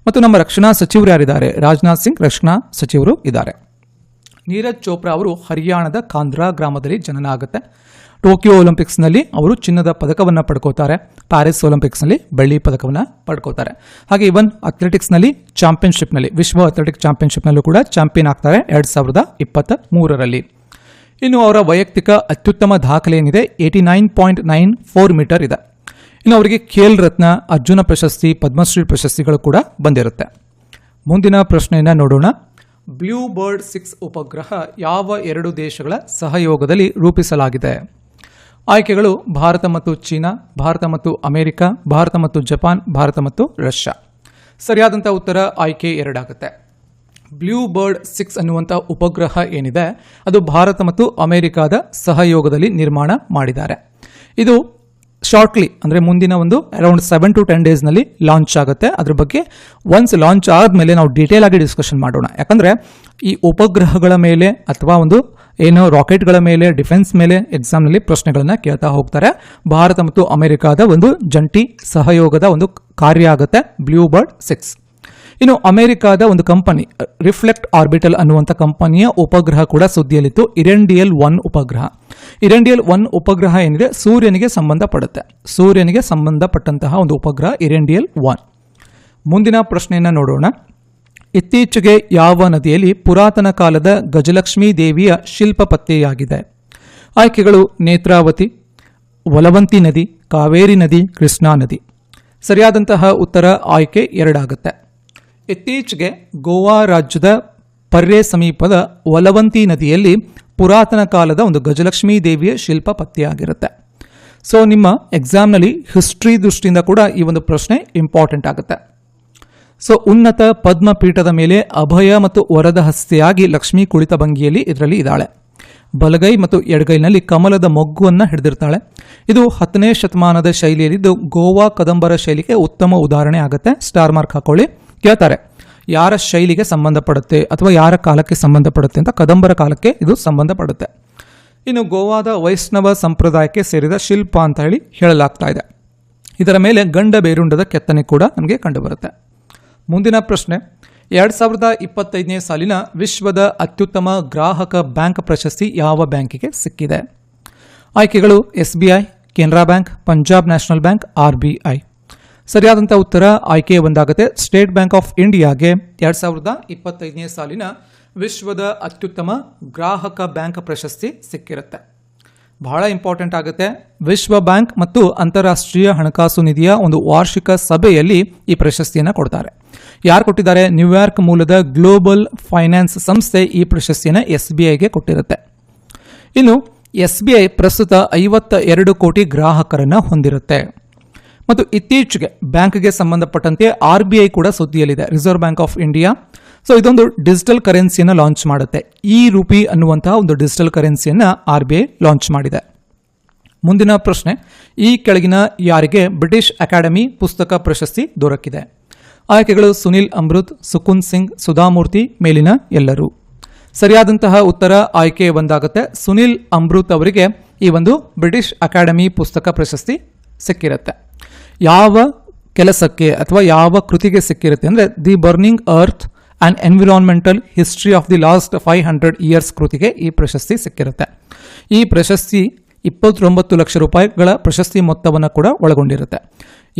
ಮತ್ತು ನಮ್ಮ ರಕ್ಷಣಾ ಸಚಿವರು ಯಾರಿದ್ದಾರೆ? ರಾಜನಾಥ್ ಸಿಂಗ್ ರಕ್ಷಣಾ ಸಚಿವರು ಇದ್ದಾರೆ. ನೀರಜ್ ಚೋಪ್ರಾ ಅವರು ಹರಿಯಾಣದ ಕಾಂದ್ರಾ ಗ್ರಾಮದಲ್ಲಿ ಜನನ ಆಗುತ್ತೆ ಟೋಕಿಯೋ ಒಲಿಂಪಿಕ್ಸ್ನಲ್ಲಿ ಅವರು ಚಿನ್ನದ ಪದಕವನ್ನು ಪಡ್ಕೋತಾರೆ. ಪ್ಯಾರಿಸ್ ಒಲಿಂಪಿಕ್ಸ್ನಲ್ಲಿ ಬೆಳ್ಳಿ ಪದಕವನ್ನು ಪಡ್ಕೋತಾರೆ. ಹಾಗೆ ಇವನ್ ಅಥ್ಲೆಟಿಕ್ಸ್ನಲ್ಲಿ ಚಾಂಪಿಯನ್ಶಿಪ್ನಲ್ಲಿ, ವಿಶ್ವ ಅಥ್ಲೆಟಿಕ್ ಚಾಂಪಿಯನ್ಶಿಪ್ನಲ್ಲೂ ಕೂಡ ಚಾಂಪಿಯನ್ ಆಗ್ತಾರೆ ಎರಡು ಸಾವಿರದ ಇಪ್ಪತ್ತ ಮೂರರಲ್ಲಿ ಇನ್ನು ಅವರ ವೈಯಕ್ತಿಕ ಅತ್ಯುತ್ತಮ ದಾಖಲೆ ಏನಿದೆ? Eighty nine point nine four metre ಇದೆ. ಇನ್ನು ಅವರಿಗೆ ಖೇಲ್ ರತ್ನ, ಅರ್ಜುನ ಪ್ರಶಸ್ತಿ, ಪದ್ಮಶ್ರೀ ಪ್ರಶಸ್ತಿಗಳು ಕೂಡ ಬಂದಿರುತ್ತೆ. ಮುಂದಿನ ಪ್ರಶ್ನೆಯನ್ನು ನೋಡೋಣ. ಬ್ಲೂ ಬರ್ಡ್ ಸಿಕ್ಸ್ ಉಪಗ್ರಹ ಯಾವ ಎರಡು ದೇಶಗಳ ಸಹಯೋಗದಲ್ಲಿ ರೂಪಿಸಲಾಗಿದೆ? ಆಯ್ಕೆಗಳು ಭಾರತ ಮತ್ತು ಚೀನಾ, ಭಾರತ ಮತ್ತು ಅಮೆರಿಕ, ಭಾರತ ಮತ್ತು ಜಪಾನ್, ಭಾರತ ಮತ್ತು ರಷ್ಯಾ. ಸರಿಯಾದಂಥ ಉತ್ತರ ಆಯ್ಕೆ ಎರಡಾಗುತ್ತೆ. ಬ್ಲೂ ಬರ್ಡ್ ಸಿಕ್ಸ್ ಅನ್ನುವಂಥ ಉಪಗ್ರಹ ಏನಿದೆ, ಅದು ಭಾರತ ಮತ್ತು ಅಮೆರಿಕಾದ ಸಹಯೋಗದಲ್ಲಿ ನಿರ್ಮಾಣ ಮಾಡಿದ್ದಾರೆ. ಇದು ಶಾರ್ಟ್ಲಿ ಅಂದರೆ ಮುಂದಿನ ಒಂದು ಅರೌಂಡ್ ಸೆವೆನ್ ಟು ಟೆನ್ ಡೇಸ್ನಲ್ಲಿ ಲಾಂಚ್ ಆಗುತ್ತೆ. ಅದ್ರ ಬಗ್ಗೆ ಒನ್ಸ್ ಲಾಂಚ್ ಆದಮೇಲೆ ನಾವು ಡೀಟೇಲ್ ಆಗಿ ಡಿಸ್ಕಷನ್ ಮಾಡೋಣ. ಯಾಕಂದರೆ ಈ ಉಪಗ್ರಹಗಳ ಮೇಲೆ ಅಥವಾ ಒಂದು ಏನು ರಾಕೆಟ್ಗಳ ಮೇಲೆ ಡಿಫೆನ್ಸ್ ಮೇಲೆ ಎಕ್ಸಾಮ್ನಲ್ಲಿ ಪ್ರಶ್ನೆಗಳನ್ನು ಕೇಳ್ತಾ ಹೋಗ್ತಾರೆ. ಭಾರತ ಮತ್ತು ಅಮೆರಿಕಾದ ಒಂದು ಜಂಟಿ ಸಹಯೋಗದ ಒಂದು ಕಾರ್ಯ ಆಗುತ್ತೆ ಬ್ಲೂ ಬರ್ಡ್ ಸಿಕ್ಸ್ ಇನ್ನು ಅಮೆರಿಕಾದ ಒಂದು ಕಂಪನಿ ರಿಫ್ಲೆಕ್ಟ್ ಆರ್ಬಿಟಲ್ ಅನ್ನುವಂಥ ಕಂಪನಿಯ ಉಪಗ್ರಹ ಕೂಡ ಸುದ್ದಿಯಲ್ಲಿತ್ತು ಇರೆಂಡಿಯಲ್ ಒನ್ ಉಪಗ್ರಹ. ಇರೆಂಡಿಯಲ್ ಒನ್ ಉಪಗ್ರಹ ಏನಿದೆ? ಸೂರ್ಯನಿಗೆ ಸಂಬಂಧಪಡುತ್ತೆ ಸೂರ್ಯನಿಗೆ ಸಂಬಂಧಪಟ್ಟಂತಹ ಒಂದು ಉಪಗ್ರಹ ಇರೆಂಡಿಯಲ್ ಒನ್ ಮುಂದಿನ ಪ್ರಶ್ನೆಯನ್ನು ನೋಡೋಣ. ಇತ್ತೀಚೆಗೆ ಯಾವ ನದಿಯಲ್ಲಿ ಪುರಾತನ ಕಾಲದ ಗಜಲಕ್ಷ್ಮೀ ದೇವಿಯ ಶಿಲ್ಪ ಪತ್ತೆಯಾಗಿದೆ ಆಯ್ಕೆಗಳು ನೇತ್ರಾವತಿ ಒಲವಂತಿ ನದಿ, ಕಾವೇರಿ ನದಿ, ಕೃಷ್ಣಾ ನದಿ. ಸರಿಯಾದಂತಹ ಉತ್ತರ ಆಯ್ಕೆ ಎರಡಾಗುತ್ತೆ. ಇತ್ತೀಚೆಗೆ ಗೋವಾ ರಾಜ್ಯದ ಪರ್ರೆ ಸಮೀಪದ ಒಲವಂತಿ ನದಿಯಲ್ಲಿ ಪುರಾತನ ಕಾಲದ ಒಂದು ಗಜಲಕ್ಷ್ಮೀ ದೇವಿಯ ಶಿಲ್ಪ ಪತ್ತೆಯಾಗಿರುತ್ತೆ ಸೊ, ನಿಮ್ಮ ಎಕ್ಸಾಮ್ನಲ್ಲಿ ಹಿಸ್ಟ್ರಿ ದೃಷ್ಟಿಯಿಂದ ಕೂಡ ಈ ಒಂದು ಪ್ರಶ್ನೆ ಇಂಪಾರ್ಟೆಂಟ್ ಆಗುತ್ತೆ. ಸೊ ಉನ್ನತ ಪದ್ಮಪೀಠದ ಮೇಲೆ ಅಭಯ ಮತ್ತು ವರದ ಹಸ್ತೆಯಾಗಿ ಲಕ್ಷ್ಮೀ ಕುಳಿತ ಭಂಗಿಯಲ್ಲಿ ಇದರಲ್ಲಿ ಇದ್ದಾಳೆ. ಬಲಗೈ ಮತ್ತು ಎಡಗೈನಲ್ಲಿ ಕಮಲದ ಮೊಗ್ಗುವನ್ನು ಹಿಡಿದಿರ್ತಾಳೆ. ಇದು ಹತ್ತನೇ ಶತಮಾನದ ಶೈಲಿಯಲ್ಲಿದ್ದು ಗೋವಾ ಕದಂಬರ ಶೈಲಿಗೆ ಉತ್ತಮ ಉದಾಹರಣೆ ಆಗುತ್ತೆ. ಸ್ಟಾರ್ ಮಾರ್ಕ್ ಹಾಕೊಳ್ಳಿ. ಕೇಳ್ತಾರೆ, ಯಾರ ಶೈಲಿಗೆ ಸಂಬಂಧಪಡುತ್ತೆ ಅಥವಾ ಯಾರ ಕಾಲಕ್ಕೆ ಸಂಬಂಧಪಡುತ್ತೆ ಅಂತ ಕದಂಬರ ಕಾಲಕ್ಕೆ ಇದು ಸಂಬಂಧಪಡುತ್ತೆ. ಇನ್ನು ಗೋವಾದ ವೈಷ್ಣವ ಸಂಪ್ರದಾಯಕ್ಕೆ ಸೇರಿದ ಶಿಲ್ಪ ಅಂತ ಹೇಳಿ ಹೇಳಲಾಗ್ತಾ ಇದೆ. ಇದರ ಮೇಲೆ ಗಂಡ ಬೇರುಂಡದ ಕೆತ್ತನೆ ಕೂಡ ನಮಗೆ ಕಂಡುಬರುತ್ತೆ. ಮುಂದಿನ ಪ್ರಶ್ನೆ. ಎರಡು ಸಾವಿರದ ಇಪ್ಪತ್ತೈದನೇ ಸಾಲಿನ ವಿಶ್ವದ ಅತ್ಯುತ್ತಮ ಗ್ರಾಹಕ ಬ್ಯಾಂಕ್ ಪ್ರಶಸ್ತಿ ಯಾವ ಬ್ಯಾಂಕಿಗೆ ಸಿಕ್ಕಿದೆ? ಆಯ್ಕೆಗಳು S B I Canara bank, Punjab national bank, R B ಸರಿಯಾದಂಥ ಉತ್ತರ ಆಯ್ಕೆ ಒಂದಾಗುತ್ತೆ. ಸ್ಟೇಟ್ ಬ್ಯಾಂಕ್ ಆಫ್ ಇಂಡಿಯಾಗೆ ಎರಡು ಸಾವಿರದ ಇಪ್ಪತ್ತೈದನೇ ಸಾಲಿನ ವಿಶ್ವದ ಅತ್ಯುತ್ತಮ ಗ್ರಾಹಕ ಬ್ಯಾಂಕ್ ಪ್ರಶಸ್ತಿ ಸಿಕ್ಕಿರುತ್ತೆ. ಬಹಳ ಇಂಪಾರ್ಟೆಂಟ್ ಆಗುತ್ತೆ. ವಿಶ್ವ ಬ್ಯಾಂಕ್ ಮತ್ತು ಅಂತಾರಾಷ್ಟ್ರೀಯ ಹಣಕಾಸು ನಿಧಿಯ ಒಂದು ವಾರ್ಷಿಕ ಸಭೆಯಲ್ಲಿ ಈ ಪ್ರಶಸ್ತಿಯನ್ನು ಕೊಡ್ತಾರೆ. ಯಾರು ಕೊಟ್ಟಿದ್ದಾರೆ? ನ್ಯೂಯಾರ್ಕ್ ಮೂಲದ ಗ್ಲೋಬಲ್ ಫೈನಾನ್ಸ್ ಸಂಸ್ಥೆ ಈ ಪ್ರಶಸ್ತಿಯನ್ನು ಎಸ್ ಬಿ ಐಗೆ ಕೊಟ್ಟಿರುತ್ತೆ. ಇನ್ನು ಎಸ್ ಬಿ ಐ ಪ್ರಸ್ತುತ ಐವತ್ತ ಎರಡು ಕೋಟಿ ಗ್ರಾಹಕರನ್ನು ಹೊಂದಿರುತ್ತೆ. ಮತ್ತು ಇತ್ತೀಚೆಗೆ ಬ್ಯಾಂಕ್ಗೆ ಸಂಬಂಧಪಟ್ಟಂತೆ ಆರ್ ಬಿ ಐ ಕೂಡ ಸುದ್ದಿಯಲ್ಲಿದೆ. Reserve Bank of India so ಇದೊಂದು ಡಿಜಿಟಲ್ ಕರೆನ್ಸಿಯನ್ನು ಲಾಂಚ್ ಮಾಡುತ್ತೆ. ಈ ರೂಪಿ ಅನ್ನುವಂತಹ ಒಂದು ಡಿಜಿಟಲ್ ಕರೆನ್ಸಿಯನ್ನು ಆರ್ ಬಿ ಐ ಲಾಂಚ್ ಮಾಡಿದೆ. ಮುಂದಿನ ಪ್ರಶ್ನೆ, ಈ ಕೆಳಗಿನ ಯಾರಿಗೆ ಬ್ರಿಟಿಷ್ ಅಕಾಡೆಮಿ ಪುಸ್ತಕ ಪ್ರಶಸ್ತಿ ದೊರಕಿದೆ? ಆಯ್ಕೆಗಳು ಸುನಿಲ್ ಅಮೃತ್, ಸುಕುನ್ ಸಿಂಗ್, ಸುಧಾಮೂರ್ತಿ ಮೇಲಿನ ಎಲ್ಲರೂ. ಸರಿಯಾದಂತಹ ಉತ್ತರ ಆಯ್ಕೆ ಒಂದಾಗುತ್ತೆ ಸುನಿಲ್ ಅಮೃತ್ ಅವರಿಗೆ ಈ ಒಂದು ಬ್ರಿಟಿಷ್ ಅಕಾಡೆಮಿ ಪುಸ್ತಕ ಪ್ರಶಸ್ತಿ ಸಿಕ್ಕಿರುತ್ತೆ. ಯಾವ ಕೆಲಸಕ್ಕೆ ಅಥವಾ ಯಾವ ಕೃತಿಗೆ ಸಿಕ್ಕಿರುತ್ತೆ ಅಂದರೆ, the burning earth and environmental history of the last five hundred years ಕೃತಿಗೆ ಈ ಪ್ರಶಸ್ತಿ ಸಿಕ್ಕಿರುತ್ತೆ. ಈ ಪ್ರಶಸ್ತಿ ಇಪ್ಪತ್ತೊಂಬತ್ತು ಲಕ್ಷ ರೂಪಾಯಿಗಳ ಪ್ರಶಸ್ತಿ ಮೊತ್ತವನ್ನು ಕೂಡ ಒಳಗೊಂಡಿರುತ್ತೆ.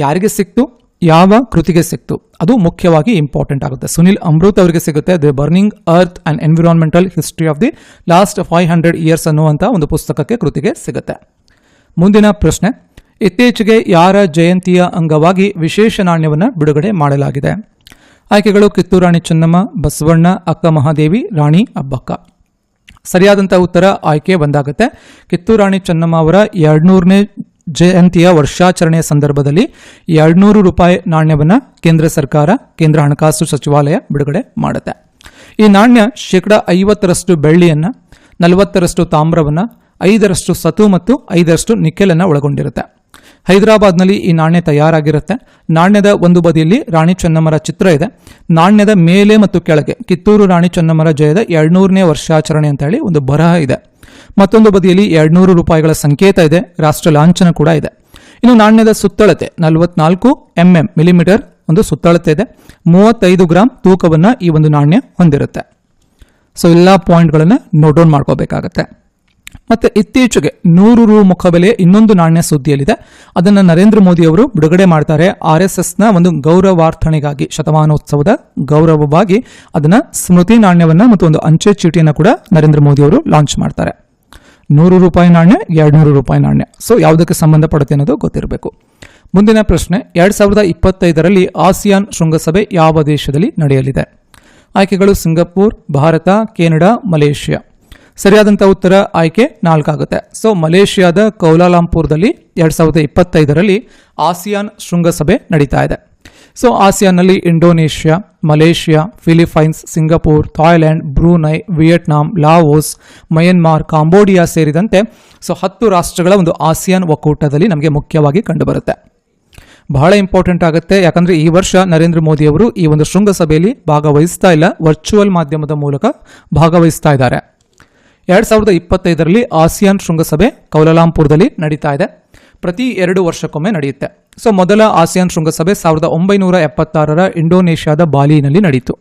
ಯಾರಿಗೆ ಸಿಕ್ತು? ಯಾವ ಕೃತಿಗೆ ಸಿಕ್ತು? ಅದು ಮುಖ್ಯವಾಗಿ ಇಂಪಾರ್ಟೆಂಟ್ ಆಗುತ್ತೆ. ಸುನಿಲ್ ಅಮೃತ್ ಅವರಿಗೆ ಸಿಗುತ್ತೆ. The burning earth and environmental history of the last five hundred years ಅನ್ನುವಂಥ ಒಂದು ಪುಸ್ತಕಕ್ಕೆ ಕೃತಿಗೆ ಸಿಗುತ್ತೆ. ಮುಂದಿನ ಪ್ರಶ್ನೆ, ಇತ್ತೀಚೆಗೆ ಯಾರ ಜಯಂತಿಯ ಅಂಗವಾಗಿ ವಿಶೇಷ ನಾಣ್ಯವನ್ನು ಬಿಡುಗಡೆ ಮಾಡಲಾಗಿದೆ? ಆಯ್ಕೆಗಳು ಕಿತ್ತೂರು ರಾಣಿ ಚೆನ್ನಮ್ಮ, ಬಸವಣ್ಣ, ಅಕ್ಕ ಮಹಾದೇವಿ, ರಾಣಿ, ಅಬ್ಬಕ್ಕ. ಸರಿಯಾದಂಥ ಉತ್ತರ ಆಯ್ಕೆ ಒಂದಾಗುತ್ತೆ ಕಿತ್ತೂರಾಣಿ ಚೆನ್ನಮ್ಮ ಅವರ ಎರಡ್ನೂರನೇ ಜಯಂತಿಯ ವರ್ಷಾಚರಣೆಯ ಸಂದರ್ಭದಲ್ಲಿ ಎರಡ್ನೂರು ರೂಪಾಯಿ ನಾಣ್ಯವನ್ನು ಕೇಂದ್ರ ಸರ್ಕಾರ, ಕೇಂದ್ರ ಹಣಕಾಸು ಸಚಿವಾಲಯ ಬಿಡುಗಡೆ ಮಾಡುತ್ತೆ. ಈ ನಾಣ್ಯ ಶೇಕಡ ಐವತ್ತರಷ್ಟು ಬೆಳ್ಳಿಯನ್ನು, ನಲವತ್ತರಷ್ಟು ತಾಮ್ರವನ್ನು, ಐದರಷ್ಟು ಸತು ಮತ್ತು ಐದರಷ್ಟು ನಿಕ್ಕೆಲನ್ನು ಒಳಗೊಂಡಿರುತ್ತೆ. ಹೈದರಾಬಾದ್ನಲ್ಲಿ ಈ ನಾಣ್ಯ ತಯಾರಾಗಿರುತ್ತೆ. ನಾಣ್ಯದ ಒಂದು ಬದಿಯಲ್ಲಿ ರಾಣಿ ಚೆನ್ನಮ್ಮರ ಚಿತ್ರ ಇದೆ. ನಾಣ್ಯದ ಮೇಲೆ ಮತ್ತು ಕೆಳಗೆ ಕಿತ್ತೂರು ರಾಣಿ ಚೆನ್ನಮ್ಮರ ಜಯದ ಎರಡ್ನೂರನೇ ವರ್ಷಾಚರಣೆ ಅಂತ ಹೇಳಿ ಒಂದು ಬರಹ ಇದೆ. ಮತ್ತೊಂದು ಬದಿಯಲ್ಲಿ ಎರಡ್ನೂರು ರೂಪಾಯಿಗಳ ಸಂಕೇತ ಇದೆ. ರಾಷ್ಟ್ರ ಲಾಂಛನ ಕೂಡ ಇದೆ. ಇನ್ನು ನಾಣ್ಯದ ಸುತ್ತಳತೆ ನಲವತ್ನಾಲ್ಕು ಎಂ ಎಂ ಮಿಲಿಮೀಟರ್ ಒಂದು ಸುತ್ತಳತೆ ಇದೆ. ಮೂವತ್ತೈದು ಗ್ರಾಂ ತೂಕವನ್ನು ಈ ಒಂದು ನಾಣ್ಯ ಹೊಂದಿರುತ್ತೆ. ಸೊ ಎಲ್ಲ ಪಾಯಿಂಟ್ಗಳನ್ನು ನೋಟ್ ಡೌನ್ ಮಾಡ್ಕೋಬೇಕಾಗತ್ತೆ. ಮತ್ತೆ ಇತ್ತೀಚೆಗೆ ನೂರು ರು ಮುಖಬೆಲೆ ಇನ್ನೊಂದು ನಾಣ್ಯ ಸುದ್ದಿಯಲ್ಲಿದೆ. ಅದನ್ನು ನರೇಂದ್ರ ಮೋದಿ ಅವರು ಬಿಡುಗಡೆ ಮಾಡ್ತಾರೆ. ಆರ್ ಎಸ್ ಎಸ್ನ ಒಂದು ಗೌರವಾರ್ಥಣೆಗಾಗಿ, ಶತಮಾನೋತ್ಸವದ ಗೌರವವಾಗಿ ಅದನ್ನು ಸ್ಮೃತಿ ನಾಣ್ಯವನ್ನು ಮತ್ತು ಒಂದು ಅಂಚೆ ಚೀಟಿಯನ್ನು ಕೂಡ ನರೇಂದ್ರ ಮೋದಿ ಅವರು ಲಾಂಚ್ ಮಾಡ್ತಾರೆ. ನೂರು ರೂಪಾಯಿ ನಾಣ್ಯ, ಎರಡ್ನೂರು ರೂಪಾಯಿ ನಾಣ್ಯ. ಸೊ ಯಾವುದಕ್ಕೆ ಸಂಬಂಧಪಡುತ್ತೆ ಅನ್ನೋದು ಗೊತ್ತಿರಬೇಕು. ಮುಂದಿನ ಪ್ರಶ್ನೆ, ಎರಡು ಸಾವಿರದ ಇಪ್ಪತ್ತೈದರಲ್ಲಿ ಆಸಿಯಾನ್ ಶೃಂಗಸಭೆ ಯಾವ ದೇಶದಲ್ಲಿ ನಡೆಯಲಿದೆ? ಆಯ್ಕೆಗಳು, ಸಿಂಗಪೂರ್, ಭಾರತ, ಕೆನಡಾ, ಮಲೇಷ್ಯಾ. ಸರಿಯಾದಂಥ ಉತ್ತರ ಆಯ್ಕೆ ನಾಲ್ಕಾಗುತ್ತೆ. ಸೊ ಮಲೇಷ್ಯಾದ ಕೌಲಾಲಂಪುರದಲ್ಲಿ ಎರಡು ಸಾವಿರದ ಇಪ್ಪತ್ತೈದರಲ್ಲಿ ಆಸಿಯಾನ್ ಶೃಂಗಸಭೆ ನಡೀತಾ ಇದೆ. So ಆಸಿಯಾನ್ನಲ್ಲಿ Indonesia, Malaysia, Philippines, Singapore, Thailand, Brunei, Vietnam, Laos, Myanmar, Cambodia ಸೇರಿದಂತೆ ಸೊ ಹತ್ತು ರಾಷ್ಟ್ರಗಳ ಒಂದು ಆಸಿಯಾನ್ ಒಕ್ಕೂಟದಲ್ಲಿ ನಮಗೆ ಮುಖ್ಯವಾಗಿ ಕಂಡುಬರುತ್ತೆ. ಬಹಳ ಇಂಪಾರ್ಟೆಂಟ್ ಆಗುತ್ತೆ, ಯಾಕಂದ್ರೆ ಈ ವರ್ಷ ನರೇಂದ್ರ ಮೋದಿ ಅವರು ಈ ಒಂದು ಶೃಂಗಸಭೆಯಲ್ಲಿ ಭಾಗವಹಿಸ್ತಾ ಇಲ್ಲ ವರ್ಚುವಲ್ ಮಾಧ್ಯಮದ ಮೂಲಕ ಭಾಗವಹಿಸ್ತಾ ಇದ್ದಾರೆ. ಎರಡ್ ಸಾವಿರದ ಇಪ್ಪತ್ತೈದರಲ್ಲಿ ಆಸಿಯಾನ್ ಶೃಂಗಸಭೆ ಕೌಲಾಲಂಪುರದಲ್ಲಿ ನಡೀತಾ ಇದೆ. ಪ್ರತಿ ಎರಡು ವರ್ಷಕ್ಕೊಮ್ಮೆ ನಡೆಯುತ್ತೆ. ಸೊ ಮೊದಲ ಆಸಿಯಾನ್ ಶೃಂಗಸಭೆ ಸಾವಿರದ ಒಂಬೈನೂರ ಎಪ್ಪತ್ತಾರರ ಇಂಡೋನೇಷ್ಯಾದ ಬಾಲಿನಲ್ಲಿ ನಡೆಯಿತು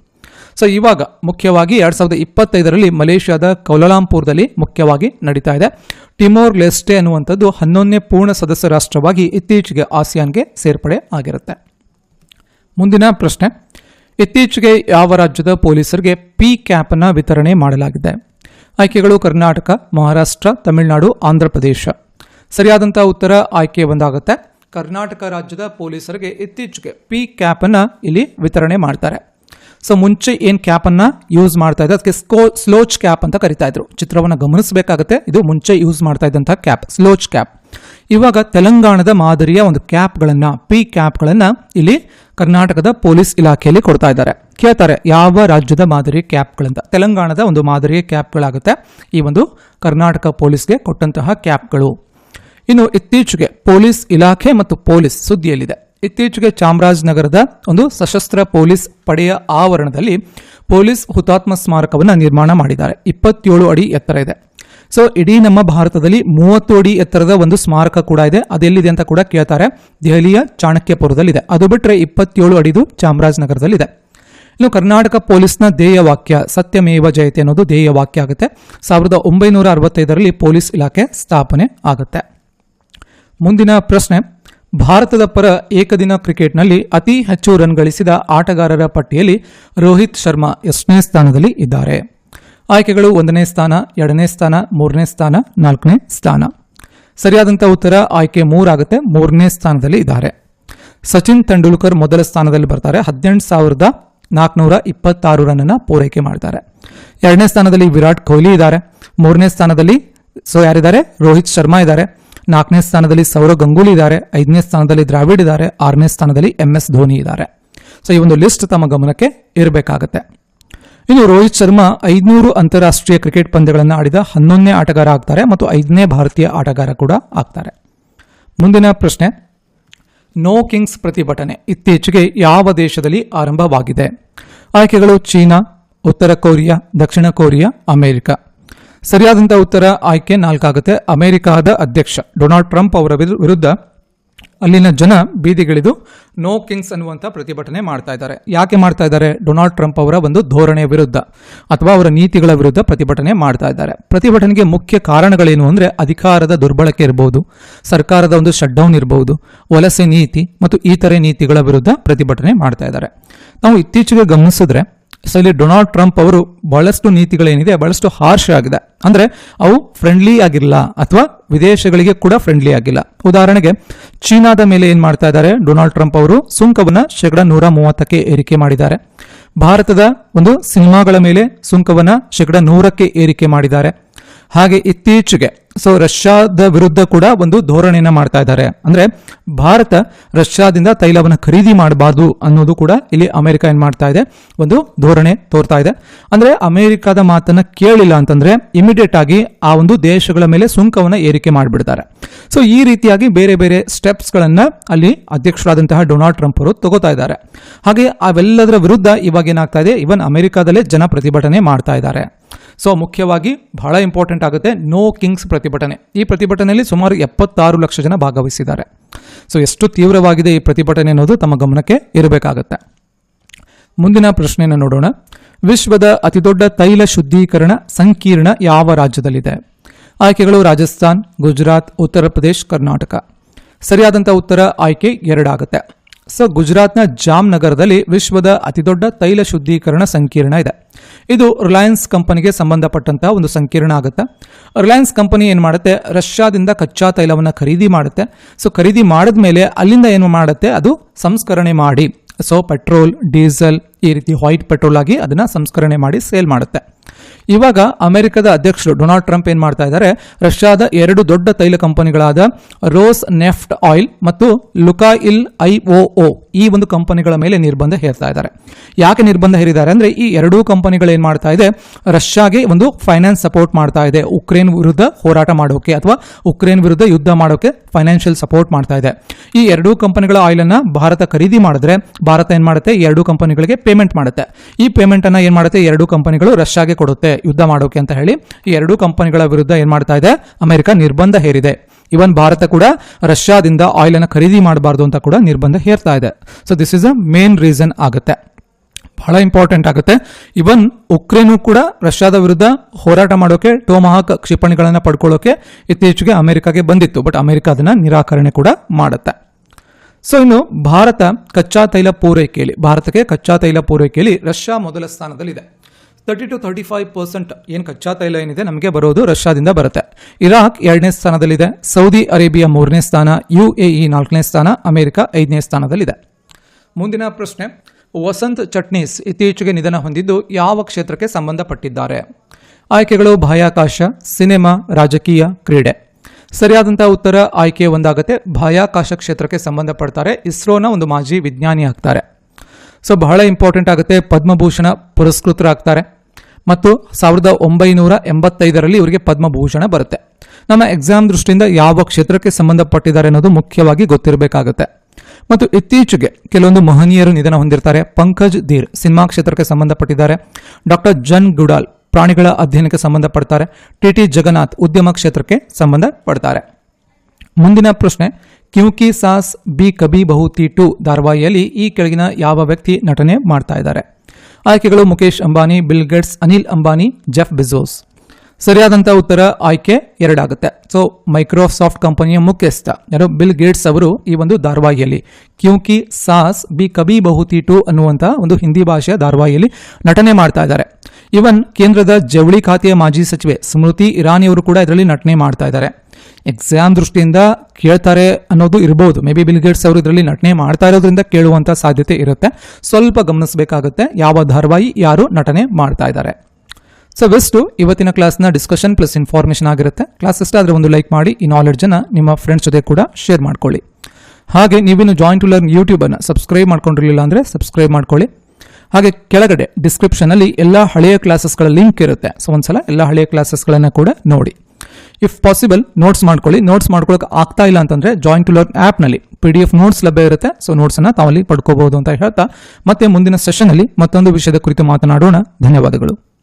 ಸೊ ಇವಾಗ ಮುಖ್ಯವಾಗಿ ಎರಡ್ ಸಾವಿರದ ಇಪ್ಪತ್ತೈದರಲ್ಲಿ ಮಲೇಷ್ಯಾದ ಕೌಲಾಲಂಪುರದಲ್ಲಿ ಮುಖ್ಯವಾಗಿ ನಡೀತಾ ಇದೆ. ಟಿಮೋರ್ ಲೆಸ್ಟೆ ಅನ್ನುವಂಥದ್ದು ಹನ್ನೊಂದನೇ ಪೂರ್ಣ ಸದಸ್ಯ ರಾಷ್ಟ್ರವಾಗಿ ಇತ್ತೀಚೆಗೆ ಆಸಿಯಾನ್ಗೆ ಸೇರ್ಪಡೆ ಆಗಿರುತ್ತೆ. ಮುಂದಿನ ಪ್ರಶ್ನೆ. ಇತ್ತೀಚೆಗೆ ಯಾವ ರಾಜ್ಯದ ಪೊಲೀಸರಿಗೆ ಪಿ ಕ್ಯಾಪ್ ಅನ್ನ ವಿತರಣೆ ಮಾಡಲಾಗಿದೆ? ಆಯ್ಕೆಗಳು ಕರ್ನಾಟಕ, ಮಹಾರಾಷ್ಟ್ರ, ತಮಿಳುನಾಡು, ಆಂಧ್ರ ಪ್ರದೇಶ. ಸರಿಯಾದಂಥ ಉತ್ತರ ಆಯ್ಕೆ ಒಂದಾಗುತ್ತೆ ಕರ್ನಾಟಕ ರಾಜ್ಯದ ಪೊಲೀಸರಿಗೆ ಇತ್ತೀಚೆಗೆ ಪಿ ಕ್ಯಾಪ್ ಅನ್ನ ಇಲ್ಲಿ ವಿತರಣೆ ಮಾಡ್ತಾರೆ. ಸೊ ಮುಂಚೆ ಏನು ಕ್ಯಾಪ್ ಅನ್ನ ಯೂಸ್ ಮಾಡ್ತಾ ಇದ್ದ? ಅದಕ್ಕೆ ಸ್ಕೋ, ಸ್ಲೋಚ್ ಕ್ಯಾಪ್ ಅಂತ ಕರಿತಾ ಇದ್ರು. ಚಿತ್ರವನ್ನು ಗಮನಿಸಬೇಕಾಗುತ್ತೆ. ಇದು ಮುಂಚೆ ಯೂಸ್ ಮಾಡ್ತಾ ಇದ್ದಂಥ ಕ್ಯಾಪ್, ಸ್ಲೋಚ್ ಕ್ಯಾಪ್. ಇವಾಗ ತೆಲಂಗಾಣದ ಮಾದರಿಯ ಒಂದು ಕ್ಯಾಪ್ಗಳನ್ನು ಪಿ ಕ್ಯಾಪ್ಗಳನ್ನು ಇಲ್ಲಿ ಕರ್ನಾಟಕದ ಪೊಲೀಸ್ ಇಲಾಖೆಯಲ್ಲಿ ಕೊಡ್ತಾ ಇದ್ದಾರೆ. ಕೇಳ್ತಾರೆ, ಯಾವ ರಾಜ್ಯದ ಮಾದರಿ ಕ್ಯಾಪ್ಗಳಂತ ತೆಲಂಗಾಣದ ಒಂದು ಮಾದರಿಯ ಕ್ಯಾಪ್ಗಳಾಗುತ್ತೆ ಈ ಒಂದು ಕರ್ನಾಟಕ ಪೊಲೀಸ್ಗೆ ಕೊಟ್ಟಂತಹ ಕ್ಯಾಪ್ಗಳು. ಇನ್ನು ಇತ್ತೀಚೆಗೆ ಪೊಲೀಸ್ ಇಲಾಖೆ ಮತ್ತು ಪೊಲೀಸ್ ಸುದ್ದಿಯಲ್ಲಿದೆ. ಇತ್ತೀಚೆಗೆ ಚಾಮರಾಜನಗರದ ಒಂದು ಸಶಸ್ತ್ರ ಪೊಲೀಸ್ ಪಡೆಯ ಆವರಣದಲ್ಲಿ ಪೊಲೀಸ್ ಹುತಾತ್ಮ ಸ್ಮಾರಕವನ್ನು ನಿರ್ಮಾಣ ಮಾಡಿದ್ದಾರೆ. ಇಪ್ಪತ್ತೇಳು ಅಡಿ ಎತ್ತರ ಇದೆ. ಸೊ ಇಡೀ ನಮ್ಮ ಭಾರತದಲ್ಲಿ ಮೂವತ್ತು ಅಡಿ ಎತ್ತರದ ಒಂದು ಸ್ಮಾರಕ ಕೂಡ ಇದೆ. ಅದೆಲ್ಲಿದೆ ಅಂತ ಕೂಡ ಕೇಳ್ತಾರೆ. ದೆಹಲಿಯ ಚಾಣಕ್ಯಪುರದಲ್ಲಿದೆ. ಅದು ಬಿಟ್ಟರೆ ಇಪ್ಪತ್ತೇಳು ಅಡಿದು ಚಾಮರಾಜನಗರದಲ್ಲಿದೆ. ಇನ್ನು ಕರ್ನಾಟಕ ಪೊಲೀಸ್ನ ಧ್ಯೇಯ ವಾಕ್ಯ ಸತ್ಯಮೇವ ಜಯತೆ ಅನ್ನೋದು ಧ್ಯೇಯ ವಾಕ್ಯ ಆಗುತ್ತೆ. ಸಾವಿರದ ಒಂಬೈನೂರ ಅರವತ್ತೈದರಲ್ಲಿ ಪೊಲೀಸ್ ಇಲಾಖೆ ಸ್ಥಾಪನೆ ಆಗುತ್ತೆ. ಮುಂದಿನ ಪ್ರಶ್ನೆ. ಭಾರತದ ಪರ ಏಕದಿನ ಕ್ರಿಕೆಟ್ನಲ್ಲಿ ಅತಿ ಹೆಚ್ಚು ರನ್ ಗಳಿಸಿದ ಆಟಗಾರರ ಪಟ್ಟಿಯಲ್ಲಿ ರೋಹಿತ್ ಶರ್ಮಾ ಎಷ್ಟನೇ ಸ್ಥಾನದಲ್ಲಿ ಇದ್ದಾರೆ? ಆಯ್ಕೆಗಳು ಒಂದನೇ ಸ್ಥಾನ, ಎರಡನೇ ಸ್ಥಾನ, ಮೂರನೇ ಸ್ಥಾನ, ನಾಲ್ಕನೇ ಸ್ಥಾನ. ಸರಿಯಾದಂಥ ಉತ್ತರ ಆಯ್ಕೆ ಮೂರಾಗುತ್ತೆ ಮೂರನೇ ಸ್ಥಾನದಲ್ಲಿ ಇದ್ದಾರೆ. ಸಚಿನ್ ತೆಂಡೂಲ್ಕರ್ ಮೊದಲ ಸ್ಥಾನದಲ್ಲಿ ಬರ್ತಾರೆ. ಹದಿನೆಂಟು ಸಾವಿರದ ನಾಲ್ಕುನೂರ ಇಪ್ಪತ್ತಾರು ರನ್ನನ್ನು ಪೂರೈಕೆ ಮಾಡಿದ್ದಾರೆ ಎರಡನೇ ಸ್ಥಾನದಲ್ಲಿ ವಿರಾಟ್ ಕೊಹ್ಲಿ ಇದ್ದಾರೆ. ಮೂರನೇ ಸ್ಥಾನದಲ್ಲಿ ಸೊ ಯಾರಿದ್ದಾರೆ? ರೋಹಿತ್ ಶರ್ಮಾ ಇದ್ದಾರೆ. ನಾಲ್ಕನೇ ಸ್ಥಾನದಲ್ಲಿ ಸೌರವ್ ಗಂಗೂಲಿ ಇದ್ದಾರೆ. ಐದನೇ ಸ್ಥಾನದಲ್ಲಿ ದ್ರಾವಿಡ್ ಇದ್ದಾರೆ. ಆರನೇ ಸ್ಥಾನದಲ್ಲಿ ಎಂ ಎಸ್ ಧೋನಿ ಇದ್ದಾರೆ. ಸೊ ಈ ಒಂದು ಲಿಸ್ಟ್ ತಮ್ಮ ಗಮನಕ್ಕೆ ಇರಬೇಕಾಗತ್ತೆ. ಇನ್ನು ರೋಹಿತ್ ಶರ್ಮಾ ಐದುನೂರು ಅಂತಾರಾಷ್ಟ್ರೀಯ ಕ್ರಿಕೆಟ್ ಪಂದ್ಯಗಳನ್ನು ಆಡಿದ ಹನ್ನೊಂದನೇ ಆಟಗಾರ ಆಗ್ತಾರೆ ಮತ್ತು ಐದನೇ ಭಾರತೀಯ ಆಟಗಾರ ಕೂಡ ಆಗ್ತಾರೆ. ಮುಂದಿನ ಪ್ರಶ್ನೆ. ನೋ ಕಿಂಗ್ಸ್ ಪ್ರತಿಭಟನೆ ಇತ್ತೀಚೆಗೆ ಯಾವ ದೇಶದಲ್ಲಿ ಆರಂಭವಾಗಿದೆ? ಆಯ್ಕೆಗಳು ಚೀನಾ, ಉತ್ತರ ಕೊರಿಯಾ, ದಕ್ಷಿಣ ಕೊರಿಯಾ, ಅಮೆರಿಕ. ಸರಿಯಾದಂಥ ಉತ್ತರ ಆಯ್ಕೆ ನಾಲ್ಕಾಗುತ್ತೆ. ಅಮೆರಿಕಾದ ಅಧ್ಯಕ್ಷ ಡೊನಾಲ್ಡ್ ಟ್ರಂಪ್ ಅವರ ವಿರು- ವಿರುದ್ಧ ಅಲ್ಲಿನ ಜನ ಬೀದಿಗಿಳಿದು ನೋ ಕಿಂಗ್ಸ್ ಅನ್ನುವಂಥ ಪ್ರತಿಭಟನೆ ಮಾಡ್ತಾ ಇದ್ದಾರೆ. ಯಾಕೆ ಮಾಡ್ತಾ ಇದ್ದಾರೆ? ಡೊನಾಲ್ಡ್ ಟ್ರಂಪ್ ಅವರ ಒಂದು ಧೋರಣೆಯ ವಿರುದ್ಧ ಅಥವಾ ಅವರ ನೀತಿಗಳ ವಿರುದ್ಧ ಪ್ರತಿಭಟನೆ ಮಾಡ್ತಾ ಇದ್ದಾರೆ. ಪ್ರತಿಭಟನೆಗೆ ಮುಖ್ಯ ಕಾರಣಗಳೇನು ಅಂದರೆ ಅಧಿಕಾರದ ದುರ್ಬಳಕೆ ಇರಬಹುದು ಸರ್ಕಾರದ ಒಂದು ಶಟ್ಡೌನ್ ಇರಬಹುದು ವಲಸೆ ನೀತಿ ಮತ್ತು ಇತರೆ ನೀತಿಗಳ ವಿರುದ್ಧ ಪ್ರತಿಭಟನೆ ಮಾಡ್ತಾ ಇದ್ದಾರೆ. ನಾವು ಇತ್ತೀಚೆಗೆ ಗಮನಿಸಿದ್ರೆ ಸೊ ಇಲ್ಲಿ ಡೊನಾಲ್ಡ್ ಟ್ರಂಪ್ ಅವರು ಬಹಳಷ್ಟು ನೀತಿಗಳೇನಿದೆ, ಬಹಳಷ್ಟು ಹಾರ್ಶ್ ಆಗಿದೆ. ಅಂದ್ರೆ ಅವು ಫ್ರೆಂಡ್ಲಿ ಆಗಿಲ್ಲ ಅಥವಾ ವಿದೇಶಗಳಿಗೆ ಕೂಡ ಫ್ರೆಂಡ್ಲಿ ಆಗಿಲ್ಲ. ಉದಾಹರಣೆಗೆ, ಚೀನಾದ ಮೇಲೆ ಏನು ಮಾಡ್ತಾ ಇದ್ದಾರೆ? ಡೊನಾಲ್ಡ್ ಟ್ರಂಪ್ ಅವರು ಸುಂಕವನ್ನ ಶೇಕಡ ನೂರ ಮೂವತ್ತಕ್ಕೆ ಏರಿಕೆ ಮಾಡಿದ್ದಾರೆ. ಭಾರತದ ಒಂದು ಸಿನಿಮಾಗಳ ಮೇಲೆ ಸುಂಕವನ್ನ ಶೇಕಡ ನೂರಕ್ಕೆ ಏರಿಕೆ ಮಾಡಿದ್ದಾರೆ. ಹಾಗೆ ಇತ್ತೀಚೆಗೆ ಸೊ ರಷ್ಯಾದ ವಿರುದ್ಧ ಕೂಡ ಒಂದು ಧೋರಣೆಯನ್ನ ಮಾಡ್ತಾ ಇದ್ದಾರೆ. ಅಂದ್ರೆ ಭಾರತ ರಷ್ಯಾದಿಂದ ತೈಲವನ್ನು ಖರೀದಿ ಮಾಡಬಾರ್ದು ಅನ್ನೋದು ಕೂಡ ಇಲ್ಲಿ ಅಮೆರಿಕ ಏನ್ ಮಾಡ್ತಾ ಇದೆ? ಒಂದು ಧೋರಣೆ ತೋರ್ತಾ ಇದೆ. ಅಂದ್ರೆ ಅಮೆರಿಕದ ಮಾತನ್ನ ಕೇಳಿಲ್ಲ ಅಂತಂದ್ರೆ ಇಮಿಡಿಯೇಟ್ ಆಗಿ ಆ ಒಂದು ದೇಶಗಳ ಮೇಲೆ ಸುಂಕವನ್ನು ಏರಿಕೆ ಮಾಡಿಬಿಡ್ತಾರೆ. ಸೊ ಈ ರೀತಿಯಾಗಿ ಬೇರೆ ಬೇರೆ ಸ್ಟೆಪ್ಸ್ ಗಳನ್ನ ಅಲ್ಲಿ ಅಧ್ಯಕ್ಷರಾದಂತಹ ಡೊನಾಲ್ಡ್ ಟ್ರಂಪ್ ಅವರು ತಗೋತಾ ಇದ್ದಾರೆ. ಹಾಗೆ ಅವೆಲ್ಲದರ ವಿರುದ್ಧ ಇವಾಗ ಏನಾಗ್ತಾ ಇದೆ? ಇವನ್ ಅಮೆರಿಕಾದಲ್ಲೇ ಜನ ಪ್ರತಿಭಟನೆ ಮಾಡ್ತಾ ಇದ್ದಾರೆ. ಸೊ ಮುಖ್ಯವಾಗಿ ಬಹಳ ಇಂಪಾರ್ಟೆಂಟ್ ಆಗುತ್ತೆ. ನೋ ಕಿಂಗ್ಸ್ ಪ್ರತಿಭಟನೆ. ಈ ಪ್ರತಿಭಟನೆಯಲ್ಲಿ ಸುಮಾರು ಎಪ್ಪತ್ತಾರು ಲಕ್ಷ ಜನ ಭಾಗವಹಿಸಿದ್ದಾರೆ. ಸೊ ಎಷ್ಟು ತೀವ್ರವಾಗಿದೆ ಈ ಪ್ರತಿಭಟನೆ ಅನ್ನೋದು ತಮ್ಮ ಗಮನಕ್ಕೆ ಇರಬೇಕಾಗತ್ತೆ. ಮುಂದಿನ ಪ್ರಶ್ನೆಯನ್ನು ನೋಡೋಣ. ವಿಶ್ವದ ಅತಿದೊಡ್ಡ ತೈಲ ಶುದ್ಧೀಕರಣ ಸಂಕೀರ್ಣ ಯಾವ ರಾಜ್ಯದಲ್ಲಿದೆ? ಆಯ್ಕೆಗಳು ರಾಜಸ್ಥಾನ್, ಗುಜರಾತ್, ಉತ್ತರ ಪ್ರದೇಶ್, ಕರ್ನಾಟಕ. ಸರಿಯಾದಂಥ ಉತ್ತರ ಆಯ್ಕೆ ಎರಡಾಗುತ್ತೆ. ಸೊ ಗುಜರಾತ್ನ ಜಾಮ್ನಗರದಲ್ಲಿ ವಿಶ್ವದ ಅತಿದೊಡ್ಡ ತೈಲ ಶುದ್ಧೀಕರಣ ಸಂಕೀರ್ಣ ಇದೆ. ಇದು ರಿಲಯನ್ಸ್ ಕಂಪನಿಗೆ ಸಂಬಂಧಪಟ್ಟಂತಹ ಒಂದು ಸಂಕೀರ್ಣ ಆಗುತ್ತೆ. ರಿಲಯನ್ಸ್ ಕಂಪನಿ ಏನು ಮಾಡುತ್ತೆ? ರಷ್ಯಾದಿಂದ ಕಚ್ಚಾ ತೈಲವನ್ನು ಖರೀದಿ ಮಾಡುತ್ತೆ. ಸೊ ಖರೀದಿ ಮಾಡಿದ ಮೇಲೆ ಅಲ್ಲಿಂದ ಏನು ಮಾಡುತ್ತೆ? ಅದು ಸಂಸ್ಕರಣೆ ಮಾಡಿ. ಸೊ ಪೆಟ್ರೋಲ್, ಡೀಸೆಲ್ ಈ ರೀತಿ ವೈಟ್ ಪೆಟ್ರೋಲ್ ಆಗಿ ಅದನ್ನು ಸಂಸ್ಕರಣೆ ಮಾಡಿ ಸೇಲ್ ಮಾಡುತ್ತೆ. ಇವಾಗ ಅಮೆರಿಕದ ಅಧ್ಯಕ್ಷರು ಡೊನಾಲ್ಡ್ ಟ್ರಂಪ್ ಏನ್ ಮಾಡ್ತಾ ಇದ್ದಾರೆ? ರಷ್ಯಾದ ಎರಡು ದೊಡ್ಡ ತೈಲ ಕಂಪನಿಗಳಾದ ರೋಸ್ ನೆಫ್ಟ್ ಆಯಿಲ್ ಮತ್ತು ಲುಕಾಯಿಲ್ ಐಒಒ ಈ ಒಂದು ಕಂಪನಿಗಳ ಮೇಲೆ ನಿರ್ಬಂಧ ಹೇರ್ತಾ ಇದ್ದಾರೆ. ಯಾಕೆ ನಿರ್ಬಂಧ ಹೇರಿದ್ದಾರೆ ಅಂದ್ರೆ ಈ ಎರಡೂ ಕಂಪನಿಗಳು ಏನ್ ಮಾಡ್ತಾ ಇದೆ? ರಷ್ಯಾಗೆ ಒಂದು ಫೈನಾನ್ಸ್ ಸಪೋರ್ಟ್ ಮಾಡ್ತಾ ಇದೆ. ಉಕ್ರೇನ್ ವಿರುದ್ಧ ಹೋರಾಟ ಮಾಡೋಕೆ ಅಥವಾ ಉಕ್ರೇನ್ ವಿರುದ್ಧ ಯುದ್ಧ ಮಾಡೋಕೆ ಫೈನಾನ್ಷಿಯಲ್ ಸಪೋರ್ಟ್ ಮಾಡ್ತಾ ಇದೆ. ಈ ಎರಡೂ ಕಂಪನಿಗಳ ಆಯಿಲ್ ಅನ್ನ ಭಾರತ ಖರೀದಿ ಮಾಡಿದ್ರೆ ಭಾರತ ಏನ್ ಮಾಡುತ್ತೆ? ಎರಡೂ ಕಂಪನಿಗಳಿಗೆ ಪೇಮೆಂಟ್ ಮಾಡುತ್ತೆ. ಈ ಪೇಮೆಂಟ್ ಅನ್ನ ಏನ್ ಮಾಡುತ್ತೆ? ಎರಡೂ ಕಂಪನಿಗಳು ರಷ್ಯಾಗೆ ಕೊಡುತ್ತೆ. ಯುದ್ಧ ಮಾಡೋಕೆ ಅಂತ ಹೇಳಿ ಈ ಎರಡೂ ಕಂಪನಿಗಳ ವಿರುದ್ಧ ಏನ್ ಮಾಡ್ತಾ ಇದೆ? ಅಮೆರಿಕ ನಿರ್ಬಂಧ ಹೇರಿದೆ. ಇವನ್ ಭಾರತ ಕೂಡ ರಷ್ಯಾದಿಂದ ಆಯಿಲ್ ಅನ್ನು ಖರೀದಿ ಮಾಡಬಾರ್ದು ಅಂತ ಕೂಡ ನಿರ್ಬಂಧ ಹೇರ್ತಾ ಇದೆ. So this is a main reason ಆಗುತ್ತೆ. ಬಹಳ ಇಂಪಾರ್ಟೆಂಟ್ ಆಗುತ್ತೆ. ಇವನ್ ಉಕ್ರೇನು ಕೂಡ ರಷ್ಯಾದ ವಿರುದ್ಧ ಹೋರಾಟ ಮಾಡೋಕೆ, ಟೋಮಹಾಕ್ ಕ್ಷಿಪಣಿಗಳನ್ನು ಪಡ್ಕೊಳ್ಳೋಕೆ ಇತ್ತೀಚೆಗೆ ಅಮೆರಿಕಾಗೆ ಬಂದಿತ್ತು. ಬಟ್ ಅಮೆರಿಕ ಅದನ್ನ ನಿರಾಕರಣೆ ಕೂಡ ಮಾಡುತ್ತೆ. ಸೊ ಇನ್ನು ಭಾರತ ಕಚ್ಚಾ ತೈಲ ಪೂರೈಕೆಯಲ್ಲಿ, ಭಾರತಕ್ಕೆ ಕಚ್ಚಾ ತೈಲ ಪೂರೈಕೆಯಲ್ಲಿ ರಷ್ಯಾ ಮೊದಲ ಸ್ಥಾನದಲ್ಲಿದೆ. Thirty two thirty five percent ಏನು ಕಚ್ಚಾ ತೈಲ ಏನಿದೆ ನಮಗೆ ಬರೋದು ರಷ್ಯಾದಿಂದ ಬರುತ್ತೆ. ಇರಾಕ್ ಎರಡನೇ ಸ್ಥಾನದಲ್ಲಿದೆ. ಸೌದಿ ಅರೇಬಿಯಾ ಮೂರನೇ ಸ್ಥಾನ ಯು ಎ ಇ ನಾಲ್ಕನೇ ಸ್ಥಾನ, ಅಮೆರಿಕ ಐದನೇ ಸ್ಥಾನದಲ್ಲಿದೆ. ಮುಂದಿನ ಪ್ರಶ್ನೆ, ವಸಂತ್ ಚಟ್ನೀಸ್ ಇತ್ತೀಚೆಗೆ ನಿಧನ ಹೊಂದಿದ್ದು ಯಾವ ಕ್ಷೇತ್ರಕ್ಕೆ ಸಂಬಂಧಪಟ್ಟಿದ್ದಾರೆ? ಆಯ್ಕೆಗಳು, ಬಾಹ್ಯಾಕಾಶ, ಸಿನಿಮಾ, ರಾಜಕೀಯ, ಕ್ರೀಡೆ. ಸರಿಯಾದಂಥ ಉತ್ತರ ಆಯ್ಕೆ ಒಂದಾಗುತ್ತೆ. ಬಾಹ್ಯಾಕಾಶ ಕ್ಷೇತ್ರಕ್ಕೆ ಸಂಬಂಧಪಡ್ತಾರೆ. ಇಸ್ರೋನ ಒಂದು ಮಾಜಿ ವಿಜ್ಞಾನಿ ಆಗ್ತಾರೆ. ಸೊ ಬಹಳ ಇಂಪಾರ್ಟೆಂಟ್ ಆಗುತ್ತೆ. ಪದ್ಮಭೂಷಣ ಪುರಸ್ಕೃತರಾಗ್ತಾರೆ. ಮತ್ತು ಸಾವಿರದ ಒಂಬೈನೂರ ಎಂಬತ್ತೈದರಲ್ಲಿ ಇವರಿಗೆ ಪದ್ಮಭೂಷಣ ಬರುತ್ತೆ. ನಮ್ಮ ಎಕ್ಸಾಮ್ ದೃಷ್ಟಿಯಿಂದ ಯಾವ ಕ್ಷೇತ್ರಕ್ಕೆ ಸಂಬಂಧಪಟ್ಟಿದ್ದಾರೆ ಅನ್ನೋದು ಮುಖ್ಯವಾಗಿ ಗೊತ್ತಿರಬೇಕಾಗುತ್ತೆ. ಮತ್ತು ಇತ್ತೀಚೆಗೆ ಕೆಲವೊಂದು ಮಹನೀಯರು ನಿಧನ ಹೊಂದಿರ್ತಾರೆ. ಪಂಕಜ್ ಧೀರ್ ಸಿನಿಮಾ ಕ್ಷೇತ್ರಕ್ಕೆ ಸಂಬಂಧಪಟ್ಟಿದ್ದಾರೆ. ಡಾಕ್ಟರ್ ಜನ್ ಗುಡಾಲ್ ಪ್ರಾಣಿಗಳ ಅಧ್ಯಯನಕ್ಕೆ ಸಂಬಂಧಪಡ್ತಾರೆ. ಟಿ ಟಿ ಜಗನ್ನಾಥ್ ಉದ್ಯಮ ಕ್ಷೇತ್ರಕ್ಕೆ ಸಂಬಂಧಪಡ್ತಾರೆ. ಮುಂದಿನ ಪ್ರಶ್ನೆ, ಕ್ಯೂಕಿ ಸಾಸ್ ಬಿ ಕಬಿ ಬಹುತಿ ಟು ಧಾರಾವಾಹಿಯಲ್ಲಿ ಈ ಕೆಳಗಿನ ಯಾವ ವ್ಯಕ್ತಿ ನಟನೆ ಮಾಡ್ತಾ ಇದ್ದಾರೆ? ಆಯ್ಕೆಗಳು Mukesh Ambani, Bill Gates, Anil Ambani, Jeff Bezos. ಸರಿಯಾದಂಥ ಉತ್ತರ ಆಯ್ಕೆ ಎರಡಾಗುತ್ತೆ. ಸೊ ಮೈಕ್ರೋಸಾಫ್ಟ್ ಕಂಪನಿಯ ಮುಖ್ಯಸ್ಥ ಯಾರು? ಬಿಲ್ ಗೇಟ್ಸ್ ಅವರು ಈ ಒಂದು ಧಾರಾವಾಹಿಯಲ್ಲಿ. ಕ್ಯೂಕಿ, ಸಾಸ್, ಬಿ ಕಬಿ ಬಹುತಿ ಟು ಅನ್ನುವಂಥ ಒಂದು ಹಿಂದಿ ಭಾಷೆಯ ಧಾರಾವಾಹಿಯಲ್ಲಿ ನಟನೆ ಮಾಡ್ತಾ ಇದ್ದಾರೆ. ಇವನ್ ಕೇಂದ್ರದ ಜವಳಿ ಖಾತೆಯ ಮಾಜಿ ಸಚಿವೆ ಸ್ಮೃತಿ ಇರಾನಿ ಅವರು ಕೂಡ ಇದರಲ್ಲಿ ನಟನೆ ಮಾಡ್ತಾ ಇದ್ದಾರೆ. ಎಕ್ಸಾಮ್ ದೃಷ್ಟಿಯಿಂದ ಕೇಳ್ತಾರೆ ಅನ್ನೋದು ಇರಬಹುದು ಮೇ ಬಿ ಬಿಲ್ ಗೇಟ್ಸ್ ಅವರು ಇದರಲ್ಲಿ ನಟನೆ ಮಾಡ್ತಾ ಇರೋದ್ರಿಂದ ಕೇಳುವಂತ ಸಾಧ್ಯತೆ ಇರುತ್ತೆ. ಸ್ವಲ್ಪ ಗಮನಿಸಬೇಕಾಗುತ್ತೆ ಯಾವ ಧಾರಾವಾಹಿ ಯಾರು ನಟನೆ ಮಾಡ್ತಾ ಇದ್ದಾರೆ. ಸೊ ಬೆಸ್ಟು ಇವತ್ತಿನ ಕ್ಲಾಸ್ನ ಡಿಸ್ಕಷನ್ ಪ್ಲಸ್ ಇನ್ಫಾರ್ಮೇಷನ್ ಆಗಿರುತ್ತೆ. ಕ್ಲಾಸ್ ಇಷ್ಟ ಆದರೆ ಒಂದು ಲೈಕ್ ಮಾಡಿ, ಈ ನಾಲೆಡ್ಜನ್ನು ನಿಮ್ಮ ಫ್ರೆಂಡ್ಸ್ ಜೊತೆ ಕೂಡ ಶೇರ್ ಮಾಡ್ಕೊಳ್ಳಿ. ಹಾಗೆ ನೀವಿನ್ನು ಜಾಯಿಂಟ್ ಟು ಲರ್ನ್ ಯೂಟ್ಯೂಬನ್ನು ಸಬ್ಸ್ಕ್ರೈಬ್ ಮಾಡ್ಕೊಂಡಿರಲಿಲ್ಲ ಅಂದರೆ ಸಬ್ಸ್ಕ್ರೈಬ್ ಮಾಡ್ಕೊಳ್ಳಿ. ಹಾಗೆ ಕೆಳಗಡೆ ಡಿಸ್ಕ್ರಿಪ್ಷನಲ್ಲಿ ಎಲ್ಲ ಹಳೆಯ ಕ್ಲಾಸಸ್ಗಳ ಲಿಂಕ್ ಇರುತ್ತೆ. ಸೊ ಒಂದ್ಸಲ ಎಲ್ಲ ಹಳೆಯ ಕ್ಲಾಸಸ್ಗಳನ್ನು ಕೂಡ ನೋಡಿ. ಇಫ್ ಪಾಸಿಬಲ್ ನೋಟ್ಸ್ ಮಾಡ್ಕೊಳ್ಳಿ. ನೋಟ್ಸ್ ಮಾಡ್ಕೊಳ್ಳೋಕೆ ಆಗ್ತಾ ಇಲ್ಲ ಅಂತಂದ್ರೆ ಜಾಯಿನ್ ಟು ಲರ್ನ್ ಆ್ಯಪ್ನಲ್ಲಿ ಪಿ ಡಿ ಎಫ್ ನೋಟ್ಸ್ ಲಭ್ಯ ಇರುತ್ತೆ. ಸೊ ನೋಟ್ಸನ್ನು ತಾವಲ್ಲಿ ಪಡ್ಕೋಬಹುದು ಅಂತ ಹೇಳ್ತಾ. ಮತ್ತೆ ಮುಂದಿನ ಸೆಷನಲ್ಲಿ ಮತ್ತೊಂದು ವಿಷಯದ ಕುರಿತು ಮಾತನಾಡೋಣ. ಧನ್ಯವಾದಗಳು.